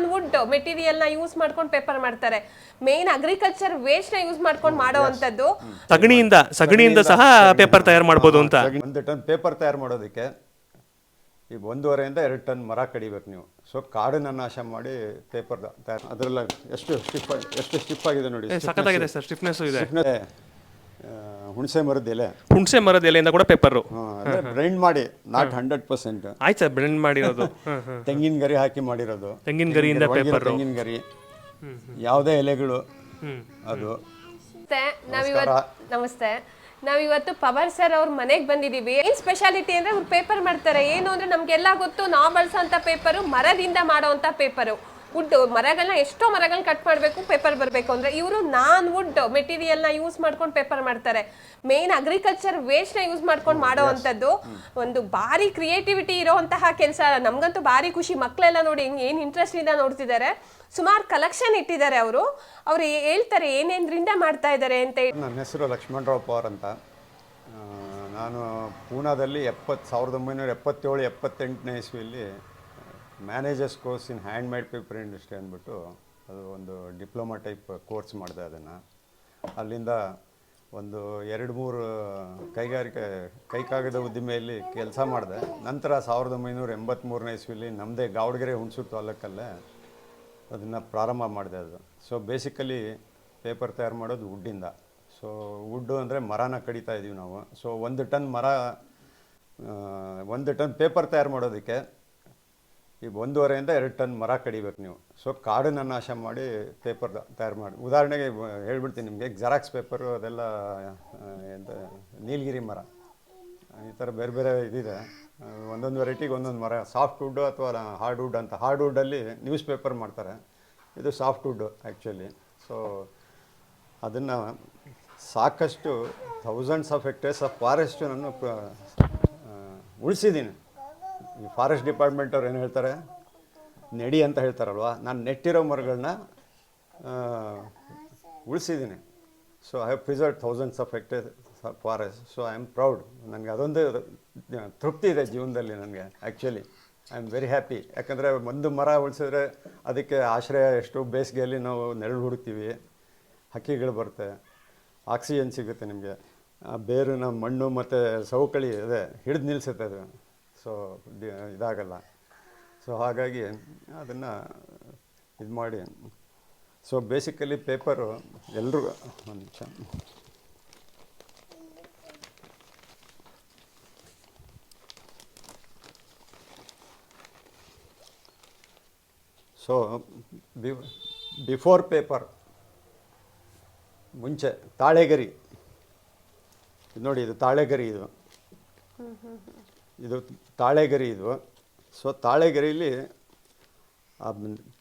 ನಾನ್ wood ಮೆಟೀರಿಯಲ್ನ use ಮಾಡ್ಕೊಂಡು paper ಮಾಡ್ತಾರೆ. ಮೇನ್ ಅಗ್ರಿಕಲ್ಚರ್ ವೇಸ್ಟ್ನ ಯೂಸ್ ಮಾಡ್ಕೊಂಡು ಮಾಡೋ ಅಂತದ್ದು ಸಗಣಿಯಿಂದ ಸಗಣಿಯಿಂದ ಸಹ ಪೇಪರ್ ತಯಾರು ಮಾಡ್ಬೋದು ಅಂತ. ಒಂದು ಟನ್ ಪೇಪರ್ ತಯಾರು ಮಾಡೋದಕ್ಕೆ ಈಗ ಒಂದೂವರೆಯಿಂದ ಎರಡು ಟನ್ ಮರ ಕಡಿಬೇಕು ನೀವು. ಸೊ ಕಾಡನ್ನ ನಾಶ ಮಾಡಿ ಪೇಪರ್ ತಯಾರು ಅದರೆಲ್ಲ ಎಷ್ಟು ಸ್ಟಿಫ್ ಎಷ್ಟು ಸ್ಟಿಫ್ ಆಗಿದೆ ನೋಡಿ. ಸಖತ್ತಾಗಿದೆ ಸರ್ ಸ್ಟಿಫ್ನೆಸ್ ಇದೆ. ಹುಣಸೆ ಮರದ ಎಲೆ. ಹುಣಸೆ ಮರದ ಎಲೆಯಿಂದ ಕೂಡ ಪೇಪರು ಬ್ಲೆಂಡ್ ಮಾಡಿ ನಾಟ್ ಹಂಡ್ರೆಡ್ ಪರ್ಸೆಂಟ್ ಆಯ್ತು ಸರ್ ಬ್ಲೆಂಡ್ ಮಾಡಿರೋದು. ತೆಂಗಿನ ಗರಿ ಹಾಕಿ ಮಾಡಿರೋದು. ತೆಂಗಿನ ಗರಿಯಿಂದ ಪೇಪರ್ ತೆಂಗಿನ ಗರಿ. ಯಾವುದೇ ಎಲೆಗಳು. ಅದು. ನಮಸ್ತೆ ನಾವಿವತ್ತು ನಮಸ್ತೆ. ನಾವಿವತ್ತು ಪವರ್ ಸರ್ ಅವ್ರ ಮನೆಗೆ ಬಂದಿದ್ದೀವಿ ಏನ್ ಸ್ಪೆಷಾಲಿಟಿ ಅಂದ್ರೆ ಅವ್ರು ಪೇಪರ್ ಮಾಡ್ತಾರೆ. ಏನು ಅಂದ್ರೆ ನಮಗೆಲ್ಲ ಗೊತ್ತು ನಾವು ಬಳಸೋಂಥ ಪೇಪರು ಮರದಿಂದ ಮಾಡೋವಂಥ ಪೇಪರು. ವುಡ್ ಮರಗಳನ್ನ ಎಷ್ಟೋ ಮರಗಳನ್ನ ಕಟ್ ಮಾಡಬೇಕು ಪೇಪರ್ ಬರಬೇಕು ಅಂದ್ರೆ ಇವರು ನಾನ್ ವುಡ್ ಮೆಟೀರಿಯಲ್ನ ಯೂಸ್ ಮಾಡ್ಕೊಂಡು ಪೇಪರ್ ಮಾಡ್ತಾರೆ. ಮೇನ್ ಅಗ್ರಿಕಲ್ಚರ್ ವೇಸ್ಟ್ನ ಯೂಸ್ ಮಾಡ್ಕೊಂಡು ಮಾಡೋ ಅಂಥದ್ದು ಒಂದು ಭಾರಿ ಕ್ರಿಯೇಟಿವಿಟಿ ಇರೋವಂತಹ ಕೆಲಸ. ನಮಗಂತೂ ಭಾರಿ ಖುಷಿ. ಮಕ್ಕಳೆಲ್ಲ ನೋಡಿ ಹೆಂಗೆ ಏನು ಇಂಟ್ರೆಸ್ಟಿಂದ ನೋಡ್ತಿದ್ದಾರೆ. ಸುಮಾರು ಕಲೆಕ್ಷನ್ ಇಟ್ಟಿದ್ದಾರೆ ಅವರು. ಅವರು ಹೇಳ್ತಾರೆ ಏನೇನರಿಂದ ಮಾಡ್ತಾ ಇದ್ದಾರೆ ಅಂತ ಹೇಳಿ. ನನ್ನ ಹೆಸರು ಲಕ್ಷ್ಮಣರಾವ್ ಪವರ್ ಅಂತ. ನಾನು ಪೂನಾದಲ್ಲಿ ಎಪ್ಪತ್ತು ಸಾವಿರದ ಒಂಬೈನೂರ ಎಪ್ಪತ್ತೇಳು ಎಪ್ಪತ್ತೆಂಟನೇ ಇಸ್ವಿಯಲ್ಲಿ managers course in hand made paper industry ಅಂದ್ಬಿಟ್ಟು ಅದು ಒಂದು ಡಿಪ್ಲೊಮಾ ಟೈಪ್ ಕೋರ್ಸ್ ಮಾಡಿದೆ ಅದನ್ನು. ಅಲ್ಲಿಂದ ಒಂದು ಎರಡು ಮೂರು ಕೈಗಾರಿಕೆ ಕೈಕಾಗದ ಉದ್ದಿಮೆಯಲ್ಲಿ ಕೆಲಸ ಮಾಡಿದೆ. ನಂತರ ಸಾವಿರದ ಒಂಬೈನೂರ ಎಂಬತ್ತ್ಮೂರನೇ ಇಸ್ವಿಲಿ ನಮ್ಮದೇ ಗಾವಡಗೆರೆ ಹುಣಸೂರು ತಾಲೂಕಲ್ಲೇ ಅದನ್ನು ಪ್ರಾರಂಭ ಮಾಡಿದೆ ಅದು. ಸೊ ಬೇಸಿಕಲಿ ಪೇಪರ್ ತಯಾರು ಮಾಡೋದು ವುಡ್ಡಿಂದ. ಸೊ ವುಡ್ಡು ಅಂದರೆ ಮರನ ಕಡಿತಾ ಇದ್ದೀವಿ ನಾವು. ಸೊ ಒಂದು ಟನ್ ಮರ ಒಂದು ಟನ್ ಪೇಪರ್ ತಯಾರು ಮಾಡೋದಕ್ಕೆ ಈಗ ಒಂದೂವರೆಯಿಂದ ಎರಡು ಟನ್ ಮರ ಕಡಿಬೇಕು ನೀವು. ಸೊ ಕಾಡನ್ನು ನಾಶ ಮಾಡಿ ಪೇಪರ್ ತಯಾರು ಮಾಡಿ. ಉದಾಹರಣೆಗೆ ಹೇಳ್ಬಿಡ್ತೀನಿ ನಿಮಗೆ ಜೆರಾಕ್ಸ್ ಪೇಪರು ಅದೆಲ್ಲ ಎಂತ, ನೀಲಗಿರಿ ಮರ. ಈ ಥರ ಬೇರೆ ಬೇರೆ ಇದಿದೆ. ಒಂದೊಂದು ವೆರೈಟಿಗೆ ಒಂದೊಂದು ಮರ. ಸಾಫ್ಟ್ ವುಡ್ಡು ಅಥವಾ ಹಾರ್ಡ್ ವುಡ್ ಅಂತ. ಹಾರ್ಡ್ ವುಡ್ಡಲ್ಲಿ ನ್ಯೂಸ್ ಪೇಪರ್ ಮಾಡ್ತಾರೆ. ಇದು ಸಾಫ್ಟ್ ವುಡ್ಡು ಆ್ಯಕ್ಚುಲಿ ಸೊ ಅದನ್ನು ಸಾಕಷ್ಟು thousands of hectares of forest ನಾನು ಉಳಿಸಿದ್ದೀನಿ. ಈ ಫಾರೆಸ್ಟ್ ಡಿಪಾರ್ಟ್ಮೆಂಟ್ ಅವ್ರು ಏನು ಹೇಳ್ತಾರೆ? ನೆಡಿ ಅಂತ ಹೇಳ್ತಾರಲ್ವ? ನಾನು ನೆಟ್ಟಿರೋ ಮರಗಳನ್ನ ಉಳಿಸಿದ್ದೀನಿ so I have preserve thousands of forest so I am proud ನನಗೆ ಅದೊಂದು ತೃಪ್ತಿ ಇದೆ ಜೀವನದಲ್ಲಿ ನನಗೆ actually I am very happy ಯಾಕಂದರೆ ಒಂದು ಮರ ಉಳಿಸಿದ್ರೆ ಅದಕ್ಕೆ ಆಶ್ರಯ ಎಷ್ಟು? ಬೇಸಿಗೆಯಲ್ಲಿ ನಾವು ನೆರಳು ಹುಡುಕ್ತೀವಿ, ಹಕ್ಕಿಗಳು ಬರುತ್ತೆ ಆಕ್ಸಿಜನ್ ಸಿಗುತ್ತೆ ನಿಮಗೆ. ಬೇರಿನ ಮಣ್ಣು ಮತ್ತು ಸವಕಳಿ ಅದೇ ಹಿಡಿದು ನಿಲ್ಲಿಸುತ್ತೆ ಅದು. ಸೊ ಇದಾಗಲ್ಲ. ಸೊ ಹಾಗಾಗಿ ಅದನ್ನು ಇದು ಮಾಡಿ. ಸೊ ಬೇಸಿಕಲಿ ಪೇಪರು ಎಲ್ರಿಗೂ ಒಂದು ನಿಮಿಷ. ಸೊ ಬಿಫೋರ್ ಪೇಪರ್ ಮುಂಚೆ ತಾಳೆಗರಿ. ನೋಡಿ, ಇದು ತಾಳೆಗರಿ ಇದು. ಇದು ತಾಳೆಗರಿ ಇದು. ಸೊ ತಾಳೆಗರಿಲಿ ಆ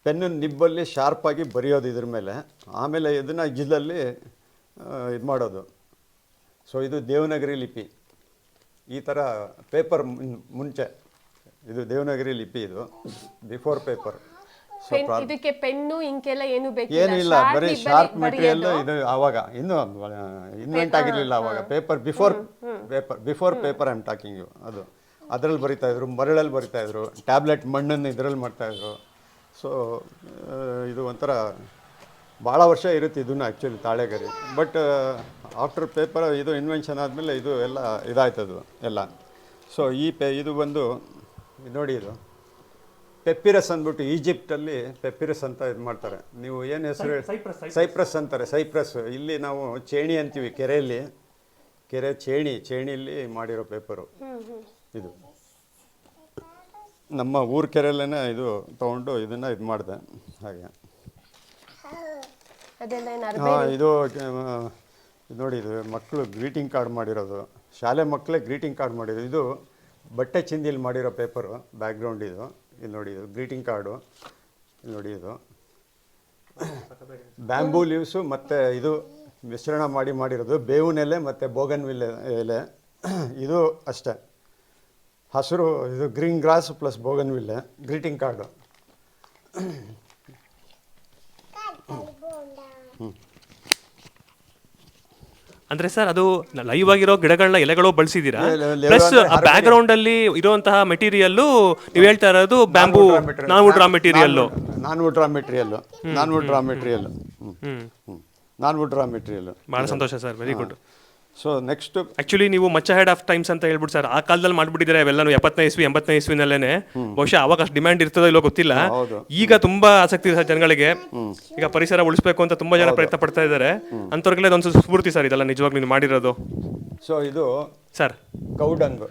ಪೆನ್ನು ನಿಬ್ಬಲ್ಲಿ ಶಾರ್ಪಾಗಿ ಬರೆಯೋದು ಇದ್ರ ಮೇಲೆ. ಆಮೇಲೆ ಇದನ್ನು ಇಜ್ಲಲ್ಲಿ ಇದು ಮಾಡೋದು. ಸೊ ಇದು ದೇವನಗರಿ ಲಿಪಿ. ಈ ಥರ ಪೇಪರ್ ಮುಂಚೆ. ಇದು ದೇವನಗರಿ ಲಿಪಿ ಇದು. ಬಿಫೋರ್ ಪೇಪರ್ ಇದಕ್ಕೆ ಪೆನ್ನು ಇಂಕೆಲ್ಲ ಏನು ಬೇಕು ಏನಿಲ್ಲ ಬರೀ ಶಾರ್ಪ್ ಮೆಟೀರಿಯಲ್ ಇದು ಆವಾಗ. ಇನ್ನು ಇನ್ವೆಂಟ್ ಆಗಿರಲಿಲ್ಲ ಆವಾಗ. Paper before paper before paper I am talking you ಅದು. ಅದರಲ್ಲಿ ಬರಿತಾಯಿದ್ರು ಮರಳಲ್ಲಿ ಬರಿತಾಯಿದ್ರು ಟ್ಯಾಬ್ಲೆಟ್ ಮಣ್ಣನ್ನು ಇದರಲ್ಲಿ ಮಾಡ್ತಾಯಿದ್ರು ಸೊ ಇದು ಒಂಥರ ಭಾಳ ವರ್ಷ ಇರುತ್ತೆ ಇದನ್ನು ಆ್ಯಕ್ಚುಲಿ ತಾಳೆಗರಿ. ಬಟ್ ಆಫ್ಟರ್ ಪೇಪರ್ ಇದು ಇನ್ವೆನ್ಷನ್ ಆದಮೇಲೆ ಇದು ಎಲ್ಲ ಇದಾಯ್ತದು ಎಲ್ಲ. ಸೊ ಈ ಪೇ ಇದು ಬಂದು ಇದು ನೋಡಿ ಇದು. ಪೆಪ್ಪಿರಸ್ ಅಂದ್ಬಿಟ್ಟು ಈಜಿಪ್ಟಲ್ಲಿ ಪೆಪ್ಪಿರಸ್ ಅಂತ ಇದು ಮಾಡ್ತಾರೆ. ನೀವು ಏನು ಹೆಸರು ಸೈಪ್ರಸ್ ಅಂತಾರೆ ಸೈಪ್ರಸ್ ಇಲ್ಲಿ ನಾವು ಚೇಣಿ ಅಂತೀವಿ ಕೆರೆಯಲ್ಲಿ. ಕೆರೆ ಚೇಣಿ ಚೇಣಿಯಲ್ಲಿ ಮಾಡಿರೋ ಪೇಪರು ಇದು. ನಮ್ಮ ಊರ ಕೆರೆಯಲ್ಲೇ ಇದು ತೊಗೊಂಡು ಇದನ್ನು ಇದು ಮಾಡಿದೆ ಹಾಗೆ. ಹಾಂ ಇದು? ಇದು ನೋಡಿ ಇದು ಮಕ್ಕಳು ಗ್ರೀಟಿಂಗ್ ಕಾರ್ಡ್ ಮಾಡಿರೋದು. ಶಾಲೆ ಮಕ್ಕಳೇ ಗ್ರೀಟಿಂಗ್ ಕಾರ್ಡ್ ಮಾಡಿರೋದು. ಇದು ಬಟ್ಟೆ ಚಿಂದಿಲಿ ಮಾಡಿರೋ ಪೇಪರು ಬ್ಯಾಕ್ಗ್ರೌಂಡ್ ಇದು. ಇಲ್ಲಿ ನೋಡಿ ಇದು ಗ್ರೀಟಿಂಗ್ ಕಾರ್ಡು. ಇಲ್ಲಿ ನೋಡಿ ಇದು. ಬ್ಯಾಂಬೂ ಲೀವ್ಸು ಮತ್ತು ಇದು ಮಿಶ್ರಣ ಮಾಡಿ ಮಾಡಿರೋದು. ಬೇವಿನ ಎಲೆ ಮತ್ತು ಬೋಗನ್ವಿಲ್ ಎಲೆ. ಇದು ಅಷ್ಟೇ. ಹಸಿರು ಇದು green grass plus bougainvillea greeting card. ಅಂದ್ರೆ ಸರ್ ಅದು ಲೈವ್ ಆಗಿರೋ ಗಿಡಗಳನ್ನ ಎಲೆಗಳು ಬಳಸಿದೀರಾ? ಪ್ಲಸ್ ಬ್ಯಾಕ್ ಗ್ರೌಂಡ್ ಅಲ್ಲಿ ಇರುವಂತಹ ಮೆಟೀರಿಯಲ್ ನೀವು ಹೇಳ್ತಾ ಇರೋದು bamboo. Non wood raw material non wood raw material non wood raw material hmm non wood raw material ಬಹಳ ಸಂತೋಷ sir very good so next actually ನೀವು ಮಚ್ಚ ಹೆಡ್ ಆಫ್ ಟೈಮ್ಸ್ ಅಂತ ಹೇಳ್ಬಿಟ್ಟು ಸರ್ ಆ ಕಾಲದಲ್ಲಿ ಮಾಡ್ಬಿಟ್ಟಿದ್ದಾರೆ ಅವೆಲ್ಲನೂ ಎಪ್ಪತ್ತನೇ ಇಸ್ವಿ ಎಂಬತ್ತನೇ ಇಸ್ವಿನಲ್ಲೇನೆ ಬಹುಶಃ ಅವಾಗ ಅಷ್ಟು ಡಿಮ್ಯಾಂಡ್ ಇರ್ತದೋ ಇಲ್ಲೋ ಗೊತ್ತಿಲ್ಲ. ಈಗ ತುಂಬಾ ಆಸಕ್ತಿ ಇದೆ ಸರ್ ಜನಗಳಿಗೆ. ಈಗ ಪರಿಸರ ಉಳಿಸಬೇಕು ಅಂತ ತುಂಬಾ ಜನ ಪ್ರಯತ್ನ ಪಡ್ತಾ ಇದ್ದಾರೆ. ಅಂತವ್ರಿಗೆಲ್ಲ ಇದೊಂದು ಸ್ಫೂರ್ತಿ ಸರ್ ಇದೆಲ್ಲ ನಿಜವಾಗ್ಲೂ ನೀವು ಮಾಡಿರೋದು. ಸೊ ಇದು ಸರ್. ಕೌಡಂಗ್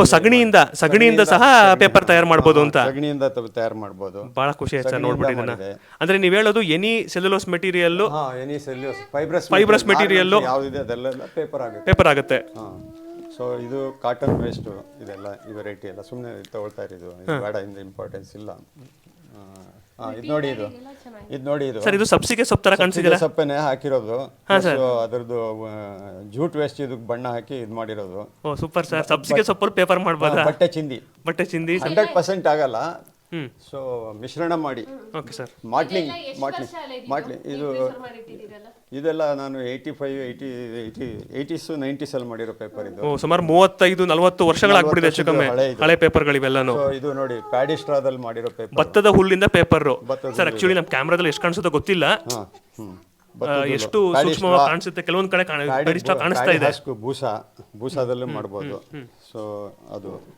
ಓ ಸಗಣಿಯಿಂದ ಸಗಣಿಯಿಂದ ಸಹ ಪೇಪರ್ ತಯಾರು ಮಾಡ್ಬೋದು ಅಂತ. ಸಗಣಿಯಿಂದ ತಯಾರು ಮಾಡ್ಬೋದು. ಬಹಳ ಖುಷಿ ಆಯ್ತು ಸರ್ ನೋಡ್ಬಿಟ್ಟು ಇದನ್ನ ಅಂದ್ರೆ ನೀವು ಹೇಳೋದು any cellulose material any cellulose fibrous fibrous material ಯಾವ್ದಿದೆ ಅದೆಲ್ಲ ಪೇಪರ್ ಆಗುತ್ತೆ. ಪೇಪರ್ ಆಗುತ್ತೆ. ಸೊ ಇದು ಕಾಟನ್ ವೇಸ್ಟ್ ಇದೆಲ್ಲ ಈ ವೆರೈಟಿ ಎಲ್ಲ ಸುಮ್ಮನೆ ತಗೊಳ್ತಾ ಇರೋದು. ಬೇಡ ಇಂದ ಇಂಪಾರ್ಟೆನ್ಸ್ ಇಲ್ಲ. ಇದು ನೋಡಿ ಇದು. ಇದು ನೋಡಿ ಇದು. ಸರ್ ಇದು ಸಬ್ಸಿಗೆ ಸೊಪ್ಪು ತರ ಕಾಣಿಸಿದಿಲ್ಲ ಸೊಪ್ಪೆನೆ ಹಾಕಿರೋದು. ಸೊ ಅದರದ್ದು ಜೂಟ್ ವೇಸ್ಟ್ ಇದಕ್ಕೆ ಬಣ್ಣ ಹಾಕಿ ಇದು ಮಾಡಿರೋದು. Oh super sir. ಸಬ್ಸಿಗೆ ಸೊಪ್ಪಲ್ಲಿ ಪೇಪರ್ ಮಾಡ್ಬೋದಾ? ಬಟ್ಟೆ ಚಿಂದಿ. ಬಟ್ಟೆ ಚಿಂದಿ. ಹಂಡ್ರೆಡ್ ಪರ್ಸೆಂಟ್ ಆಗಲ್ಲ. ಸೊ ಮಿಶ್ರಣ ಮಾಡಿ. Okay sir moulding moulding moulding ಇದು? ಇದೆಲ್ಲ ನಾನು eighty five eighty eighty eighties ನೈಂಟೀಸಲ್ಲಿ ಮಾಡಿರೋ ಪೇಪರ್ ಇದು. ಓ ಸುಮಾರು ಮೂವತ್ತೈದು ನಲವತ್ತು ವರ್ಷಗಳಾಗ್ಬಿಟ್ಟಿದೆ ಹೆಚ್ಚು ಕಮ್ಮಿ ಹಳೆ ಇದು. ಹಳೆ ಪೇಪರ್ಗಳಿವೆಲ್ಲನೂ ಇದು ನೋಡಿ ಪ್ಯಾಡಿಸ್ಟ್ರಾದಲ್ಲಿ ಮಾಡಿರೋ ಪೇಪರ್ ಭತ್ತದ ಹುಲ್ಲಿಂದ ಪೇಪರ್ ಸರ್ ಆಕ್ಚುಲಿ ನಮ್ಮ ಕ್ಯಾಮ್ರಾದಲ್ಲಿ ಎಷ್ಟು ಕಾಣಿಸುತ್ತೋ ಗೊತ್ತಿಲ್ಲ. ಆ, ಎಷ್ಟು ಸೂಕ್ಷ್ಮವಾಗಿ ಕಾಣಿಸುತ್ತೆ? ಕೆಲವೊಂದು ಕಡೆ ಕಾಣ- ಗರಿಷ್ಠ ಕಾಣಿಸ್ತಾ ಇದೆ. ಬೂಸ ಭೂಸಾದಲ್ಲೂ ಮಾಡ್ಬೋದು. ಸೊ ಅದು.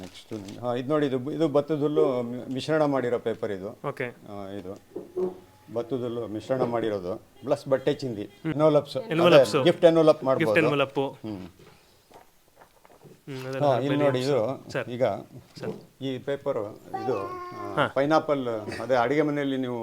ನೆಕ್ಸ್ಟ್ ಹಾಂ ಇದು ನೋಡಿ ಇದು ಇದು ಭತ್ತದ ಹುಲ್ಲು ಮಿ- ಮಿಶ್ರಣ ಮಾಡಿರೋ ಪೇಪರ್ ಇದು. ಓಕೆ ಆ, ಇದು. ಭತ್ತದ ಹುಲ್ಲು ಮಿಶ್ರಣ ಮಾಡಿರೋದು. ಪ್ಲಸ್ ಬಟ್ಟೆ ಚಿಂದಿ. Envelopes Envelopes. Gift envelope gift ಮಾಡ್ಬೋದು. ಎನ್ವಲಪ್ಪು ಹ್ಮ್. ಹಾ, ಇಲ್ಲಿ ನೋಡಿ ಇದು ಸರ್. ಈಗ ಈ ಪೇಪರ್ ಇದು ಪೈನಾಪಲ್ ಅದೇ ಅಡಿಗೆ ಮನೆಯಲ್ಲಿ ನೀವು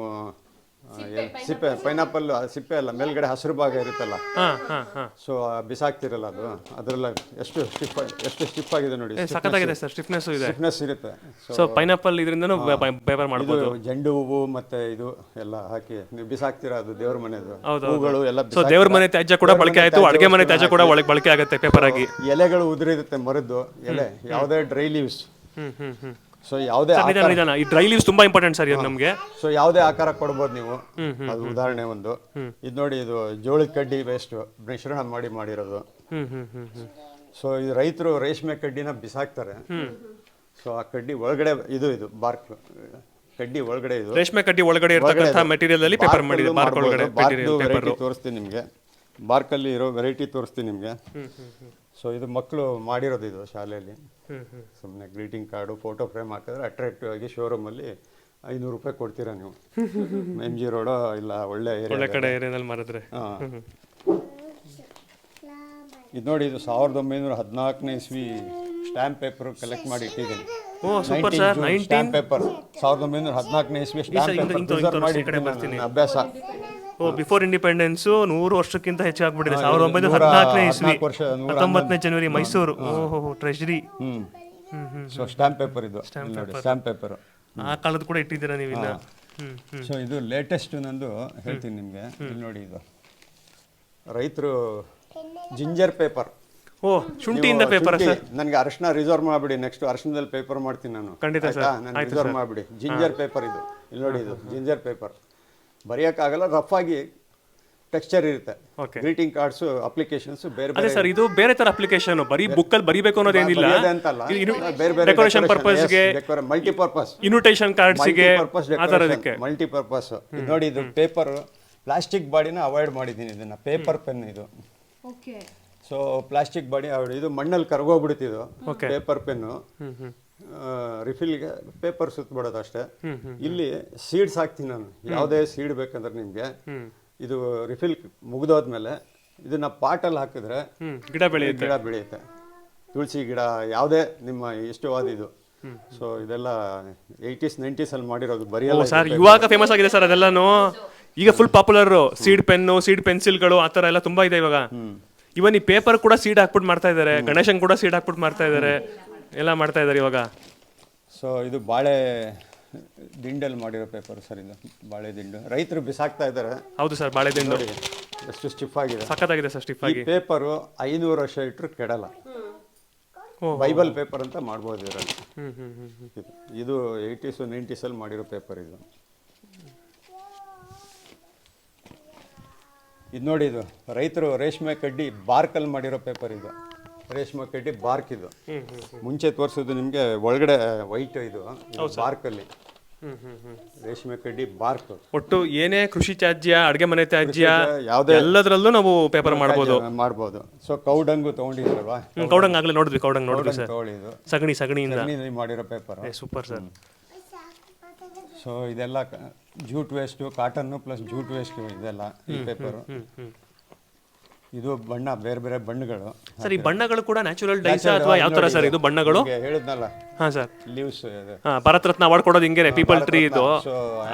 ಸಿಪ್ಪೆ ಪೈನಾಪಲ್ ಸಿಪ್ಪೆ ಅಲ್ಲ ಮೇಲ್ಗಡೆ ಹಸಿರು ಭಾಗ ಇರುತ್ತಲ್ಲ? ಹಾ ಹಾ ಹಾ. ಸೊ ಬಿಸಾಕ್ತಿರಲ್ಲ ಅದು? ಅದ್ರಲ್ಲ ಎಷ್ಟು ಸ್ಟಿಫ್ ಎಷ್ಟು ಸ್ಟಿಫ್ ಆಗಿದೆ ನೋಡಿ ಸಖತ್ತಾಗಿದೆ ಸರ್ ಸ್ಟಿಫ್ನೆಸ್ ಇದೆ. ಸ್ಟಿಫ್ನೆಸ್ ಇರುತ್ತೆ. ಸೊ ಪೈನಾಪಲ್ ಇದರಿಂದನೂ ಪೇಪರ್ ಮಾಡಬಹುದು ಮಾಡ್ಬೋದು. ಜಂಡು ಹೂವು ಮತ್ತೆ ಇದು ಎಲ್ಲ ಹಾಕಿ ನೀವು ಬಿಸಾಕ್ತೀರ ಅದು ದೇವ್ರ ಮನೆದು? ಹೌದು, ಹೂಗಳು ಎಲ್ಲ ಸೊ ದೇವ್ರ ಮನೆ ತ್ಯಾಜ್ಯ ಕೂಡ ಬಳಕೆ ಆಯ್ತು ಅಡುಗೆ ಮನೆ ತ್ಯಾಜ್ಯ ಕೂಡ ಒಳಗೆ ಬಳಕೆ ಆಗುತ್ತೆ ಪೇಪರ್ ಆಗಿ. ಎಲೆಗಳು ಉದುರಿರುತ್ತೆ ಮರದ್ದು ಎಲೆ ಯಾವುದೇ dry leaves hmm hmm hmm. So ಯಾವುದೇ ಸರ್, ನಿಧಾನ ನಿಧಾನ. ಈ ಡ್ರೈ ಲೀವ್ಸ್ ತುಂಬಾ ಇಂಪಾರ್ಟೆಂಟ್ ಸರ್ ಇದು ನಮಗೆ. ಸೊ ಯಾವುದೇ ಆಕಾರ ಕೊಡ್ಬೋದು ನೀವು. ಅದು ಉದಾಹರಣೆ ಒಂದು. ಇದು ನೋಡಿ ಇದು ಜೋಳದ ಕಡ್ಡಿ ವೇಸ್ಟ್ ಮಿಶ್ರಣ ಮಾಡಿ ಮಾಡಿರೋದು. ಹ್ಮ್ ಹ್ಮ್ ಹ್ಮ್ ಹ್ಮ್. ಸೊ ಇದು ರೈತರು ರೇಷ್ಮೆ ಕಡ್ಡಿನ ಬಿಸಾಕ್ತಾರೆ. ಸೊ ಆ ಕಡ್ಡಿ ಒಳಗಡೆ ಇದು ಇದು ಬಾರ್ಕ್ ಕಡ್ಡಿ ಒಳಗಡೆ ಇದು. ರೇಷ್ಮೆ ಕಡ್ಡಿ ಒಳಗಡೆ ಇರತಕ್ಕಂತ ಮೆಟೀರಿಯಲ್ ಅಲ್ಲಿ ಪೇಪರ್ ಮಾಡಿ ಬಾರ್ಕ್ ಒಳಗಡೆ ಪೇಪರ್ ವೆರೈಟಿ ತೋರಿಸ್ತೀನಿ ನಿಮಗೆ. ಬಾರ್ಕಲ್ಲಿ ಇರೋ ವೆರೈಟಿ ತೋರಿಸ್ತೀನಿ ನಿಮಗೆ. ಸೊ ಇದು ಮಕ್ಕಳು ಮಾಡಿರೋದು ಇದು ಶಾಲೆಯಲ್ಲಿ. ಸುಮ್ಮನೆ ಗ್ರೀಟಿಂಗ್ ಕಾರ್ಡು ಫೋಟೋ ಫ್ರೇಮ್ ಹಾಕಿದ್ರೆ ಅಟ್ರಾಕ್ಟಿವ್ ಆಗಿ ಶೋರೂಮಲ್ಲಿ ಐನೂರು ರೂಪಾಯಿ ಕೊಡ್ತೀರಾ ನೀವು? ಎಂ ಜಿ ರೋಡೋ ಇಲ್ಲ ಒಳ್ಳೆ ಒಳ್ಳೆ ಕಡೆ ಏರಿಯಾದಲ್ಲಿ ಮಾರಿದ್ರೆ. ಹಾಂ. ಇದು ನೋಡಿ ಇದು ಸಾವಿರದ ಒಂಬೈನೂರ ಹದಿನಾಲ್ಕನೇ ಇಸ್ವಿ ಸ್ಟ್ಯಾಂಪ್ ಪೇಪರ್ ಕಲೆಕ್ಟ್ ಮಾಡಿ ಇಟ್ಟಿದ್ದೀನಿ ಸ್ಟ್ಯಾಂಪ್ ಪೇಪರ್ ಸಾವಿರದ ಒಂಬೈನೂರ ಹದಿನಾಲ್ಕನೇ ಇಸ್ವಿ ಸ್ಟ್ಯಾಂಪ್ ಪೇಪರ್ ಪ್ರಿಸರ್ವ್ ಮಾಡಿ ಇಟ್ಟಿದ್ದೀನಿ ಅಭ್ಯಾಸ. ಬಿಫೋರ್ ಇಂಡಿಪೆಂಡೆನ್ಸ್ ನೂರು ವರ್ಷಕ್ಕಿಂತ ಹೆಚ್ಚಾಗ್ಬಿಟ್ಟಿದೆ ಹಾ, ಸಾವಿರದ ಒಂಬೈನೂರ ಹದಿನಾಲ್ಕನೇ ಇಸ್ವಿ ಹತ್ತೊಂಬತ್ತನೇ ಜನವರಿ ಮೈಸೂರು. ಓಹೋ ಟ್ರೆಜರಿ ಸೊ ಸ್ಟಾಂಪ್ ಪೇಪರ್ ಇದು. ನೋಡಿ ಸ್ಟ್ಯಾಂಪ್ ಪೇಪರ್ ಆ ಕಾಲದ ಕೂಡ ಇಟ್ಟಿದ್ದೀರಾ ನೀವು ಇನ್ನ? ಸೊ ಇದು ಲೇಟೆಸ್ಟ್ ನಂದು ಹೇಳ್ತೀನಿ ನಿಮಗೆ. ಇಲ್ಲಿ ನೋಡಿ ಇದು. ರೈತರು ಜಿಂಜರ್ ಪೇಪರ್ ಓ ಶುಂಠಿಯಿಂದ ಪೇಪರ್ ನನಗೆ ಅರಶಿನ ರಿಸರ್ವ್ ಮಾಡ್ಬಿಡಿ ನೆಕ್ಸ್ಟ್ ಅರಶಿನದಲ್ಲಿ ಪೇಪರ್ ಮಾಡ್ತೀನಿ ನಾನು. ಖಂಡಿತ ರಿಸರ್ವ್ ಮಾಡ್ಬಿಡಿ. ಜಿಂಜರ್ ಪೇಪರ್ ಇದು. ಇಲ್ಲಿ ನೋಡಿ ಇದು ಜಿಂಜರ್ ಪೇಪರ್ ಬರೆಯೋಕ್ಕಾಗಲ್ಲ ರಫ್ ಆಗಿ ಟೆಕ್ಸ್ಚರ್ ಇರುತ್ತೆ. ಗ್ರೀಟಿಂಗ್ ಕಾರ್ಡ್ಸ್ ಅಪ್ಲಿಕೇಶನ್ಸ್ ಬೇರೆ ಅದೇ ಬೇರೆ ಸರ್ ಇದು ಬೇರೆ ತರ ಅಪ್ಲಿಕೇಶನ್ ಬರೀ ಬುಕ್ ಅಲ್ಲಿ ಬರಿಬೇಕು ಅನ್ನೋದೇನಿಲ್ಲ ಅಂತಲ್ಲ. ಬೇರೆ ಬೇರೆ ಡೆಕೋರೇಷನ್ ಪರ್ಪಸ್ಗೆ ಮಲ್ಟಿಪರ್ಪಸ್ ಇನ್ವಿಟೇಷನ್ ಕಾರ್ಡ್ಸ್ಗೆ ಆ ಥರದಕ್ಕೆ ಮಲ್ಟಿಪರ್ಪಸ್ ಇದು ನೋಡಿ ಇದು ಪೇಪರ್ ಪ್ಲಾಸ್ಟಿಕ್ ಬಾಡಿನ ಅವಾಯ್ಡ್ ಮಾಡಿದ್ದೀನಿ ಇದನ್ನ. ಪೇಪರ್ ಪೆನ್ ಇದು. Okay so plastic body avoid ಇದು ಮಣ್ಣಲ್ಲಿ ಕರಗೋಗ್ಬಿಡ್ತಿದ್ದು. ಪೇಪರ್ ಪೆನ್ನು ರಿಫಿಲ್ಗೆ ಪೇಪರ್ ಸುತ್ತಬಿಡೋದು ಅಷ್ಟೇ. ಇಲ್ಲಿ ಸೀಡ್ಸ್ ಹಾಕ್ತೀನಿ ನಾನು. ಯಾವುದೇ ಸೀಡ್ ಬೇಕಂದ್ರೆ ನಿಮಗೆ. ಇದು ರಿಫಿಲ್ ಮುಗಿದೋದ್ಮೇಲೆ ಇದನ್ನ ಪಾಟಲ್ಲಿ ಹಾಕಿದ್ರೆ ಗಿಡ ಬೆಳೆಯುತ್ತೆ. ಗಿಡ ಬೆಳೆಯುತ್ತೆ. ತುಳಸಿ ಗಿಡ ಯಾವುದೇ ನಿಮ್ಮ ಇಷ್ಟವಾದ ಇದು. ಸೊ ಇದೆಲ್ಲ ಏಯ್ಟೀಸ್ ನೈಂಟೀಸಲ್ಲಿ ಮಾಡಿರೋದು ಬರೆಯಲ್ಲ ಸರ್ ಇವಾಗ ಫೇಮಸ್ ಆಗಿದೆ ಸರ್ ಅದೆಲ್ಲಾನು. ಈಗ full popular seed pen seed ಪೆನ್ಸಿಲ್ಗಳು ಆ ಥರ ಎಲ್ಲ ತುಂಬಾ ಇದೆ ಇವಾಗ. ಇವನ್ ಈ ಪೇಪರ್ ಕೂಡ ಸೀಡ್ ಹಾಕ್ಬಿಟ್ಟು ಮಾಡ್ತಾ ಇದ್ದಾರೆ ಗಣೇಶನ್ ಕೂಡ ಸೀಡ್ ಹಾಕ್ಬಿಟ್ಟು ಮಾಡ್ತಾ ಇದ್ದಾರೆ ಎಲ್ಲ ಮಾಡ್ತಾ ಇದ್ದಾರೆ ಇವಾಗ? ಸೊ ಇದು ಬಾಳೆ ದಿಂಡಲ್ಲಿ ಮಾಡಿರೋ ಪೇಪರ್ ಸರ್ ಇದು ಬಾಳೆ ದಿಂಡು. ರೈತರು ಬಿಸಾಕ್ತಾ ಇದ್ದಾರೆ. ಹೌದು ಸರ್ ಬಾಳೆ ದಿಂಡು. ನೋಡಿ ಎಷ್ಟು ಸ್ಟಿಫ್ ಆಗಿದೆ. ಸಖತ್ತಾಗಿದೆ ಸರ್ ಸ್ಟಿಫ್ ಈ ಆಗಿ ಪೇಪರು ಐನೂರು ವರ್ಷ ಇಟ್ಟರು ಕೆಡಲ್ಲ. ಓ ಬೈಬಲ್ ಪೇಪರ್ ಅಂತ ಮಾಡ್ಬೋದು ಇದರಲ್ಲಿ. ಹ್ಮ್ ಹ್ಮ್ ಹ್ಮ್ ಹ್ಮ್. ಇದು- ಇದು ಏಯ್ಟೀಸು ನೈಂಟೀಸಲ್ಲಿ ಮಾಡಿರೋ ಪೇಪರ್ ಇದು. ಇದು ನೋಡಿ ಇದು ರೈತರು ರೇಷ್ಮೆ ಕಡ್ಡಿ ಬಾರ್ಕಲ್ಲಿ ಮಾಡಿರೋ ಪೇಪರ್ ಇದು. ರೇಷ್ಮೆ ಕಡ್ಡಿ ಬಾರ್ಕ್ ಇದು. ಮುಂಚೆ ತೋರಿಸೋದು ನಿಮಗೆ ಒಳಗಡೆ ವೈಟ್ ಇದು ಬಾರ್ಕಲ್ಲಿ. ರೇಷ್ಮೆ ಕಡ್ಡಿ ಬಾರ್ಕ್. ಒಟ್ಟು ಏನೇ ಕೃಷಿ ತ್ಯಾಜ್ಯ ಅಡುಗೆ ಮನೆ ತ್ಯಾಜ್ಯ ಯಾವುದೇ ಎಲ್ಲದರಲ್ಲೂ ನಾವು ಪೇಪರ್ ಮಾಡ್ಬೋದು. ಮಾಡ್ಬೋದು. ಸೊ ಕೌಡಂಗು ತಗೊಂಡಿದ್ರಲ್ವಾ? ಕೌಡಂಗ್ ಆಗಲೇ ನೋಡಿದ್ವಿ ಕೌಡಂಗ್ ನೋಡಿದ್ವಿ ಸರ್. ತೊಗೊಳ್ಳಿದ್ದು. ಸಗಣಿ ಸಗಣಿಯಿಂದ. ಮಾಡಿರೋ ಪೇಪರ್ ಸೂಪರ್ ಸರ್. ಸೊ ಇದೆಲ್ಲ jute waste cotton plus jute waste ಇದೆಲ್ಲ ಈ ಪೇಪರು ಇದು ಬಣ್ಣ ಬೇರೆ ಬೇರೆ ಬಣ್ಣಗಳು. ಸರ್ ಈ ಬಣ್ಣಗಳು ಕೂಡ ನ್ಯಾಚುರಲ್ ಡೈಸ್ ಅಥವಾ ಯಾವ ತರ ಸರ್ ಇದು ಬಣ್ಣಗಳು? ನಿಮ್ಗೆ ಹೇಳಿದ್ನಲ್ಲ. ಹಾ ಸರ್. ಲೀವ್ಸ್ ಹಾ ಭಾರತ ರತ್ನ ಅವಾರ್ಡ್ ಕೊಡೋದು ಹಿಂಗೆ ಪೀಪಲ್ ಟ್ರೀ ಇದು.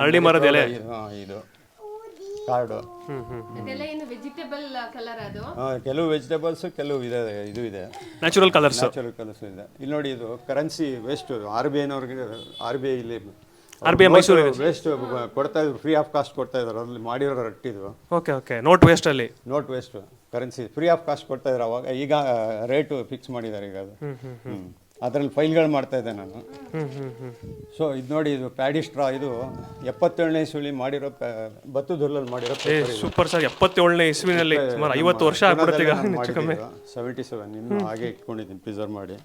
ಅರಳಿ ಮರದ ಎಲೆ. ಇದು ಕಾರ್ಡು ಇದೆಲ್ಲ ಏನು ವೆಜಿಟೇಬಲ್ ಕಲರ್ ಅದು? ಕೆಲವು ವೆಜಿಟೇಬಲ್ಸ್ ಕೆಲವು ಇದೆ ಇದು ಇದೆ. ನ್ಯಾಚುರಲ್ ಕಲರ್ಸ್ ನ್ಯಾಚುರಲ್ ಕಲರ್ಸ್ ಇದೆ. ಇಲ್ಲಿ ನೋಡಿ ಇದು ಕರೆನ್ಸಿ ವೇಸ್ಟ್ ಆರ್ ಬಿ ಐನವ್ರಿಗೆ ಆರ್ ಬಿ ಐ ಇಲ್ಲಿ RBI ಮೈಸೂರು ವೇಸ್ಟ್ ಕೊಡ್ತಾ ಇದ್ರು ಫ್ರೀ ಆಫ್ ಕಾಸ್ಟ್ ಕೊಡ್ತಾ ಇದ್ರು ಅಲ್ಲಿ ಮಾಡಿರೋ ರಟ್ಟಿದ್ರು. ಓಕೆ ಓಕೆ ನೋಟ್ ವೇಸ್ಟ್ ಅಲ್ಲಿ. Note waste currency free of cost ಕೊಡ್ತಾ ಇದ್ರು ಅವಾಗ. ಈಗ ರೇಟ್ ಫಿಕ್ಸ್ ಮಾಡಿದ್ದಾರೆ ಈಗ ಅದು. ಅದರಲ್ಲಿ ಫೈಲ್ಗಳು ಮಾಡ್ತಾ ಇದ್ದೆ ನಾನು. ಸೊ ಇದು ನೋಡಿ ಇದು ಪ್ಯಾಡಿಸ್ಟ್ರಾ ಇದು ಎಪ್ಪತ್ತೇಳನೇ ಇಸ್ವಿಲಿ ಮಾಡಿರೋ ಬತ್ತುದುಲ್ಲಲ್ಲಿ ಮಾಡಿರೋ ಸೂಪರ್ ಸರ್ ಎಪ್ಪತ್ತೇಳನೇ ಇಸ್ವಿನಲ್ಲಿ ಸುಮಾರು ಐವತ್ತು ವರ್ಷ ಸೆವೆಂಟಿ ಸೆವೆನ್ ಇನ್ನು ಹಾಗೆ ಇಟ್ಕೊಂಡಿದ್ದೀನಿ ಪ್ರಿಸರ್ವ್ ಮಾಡಿ.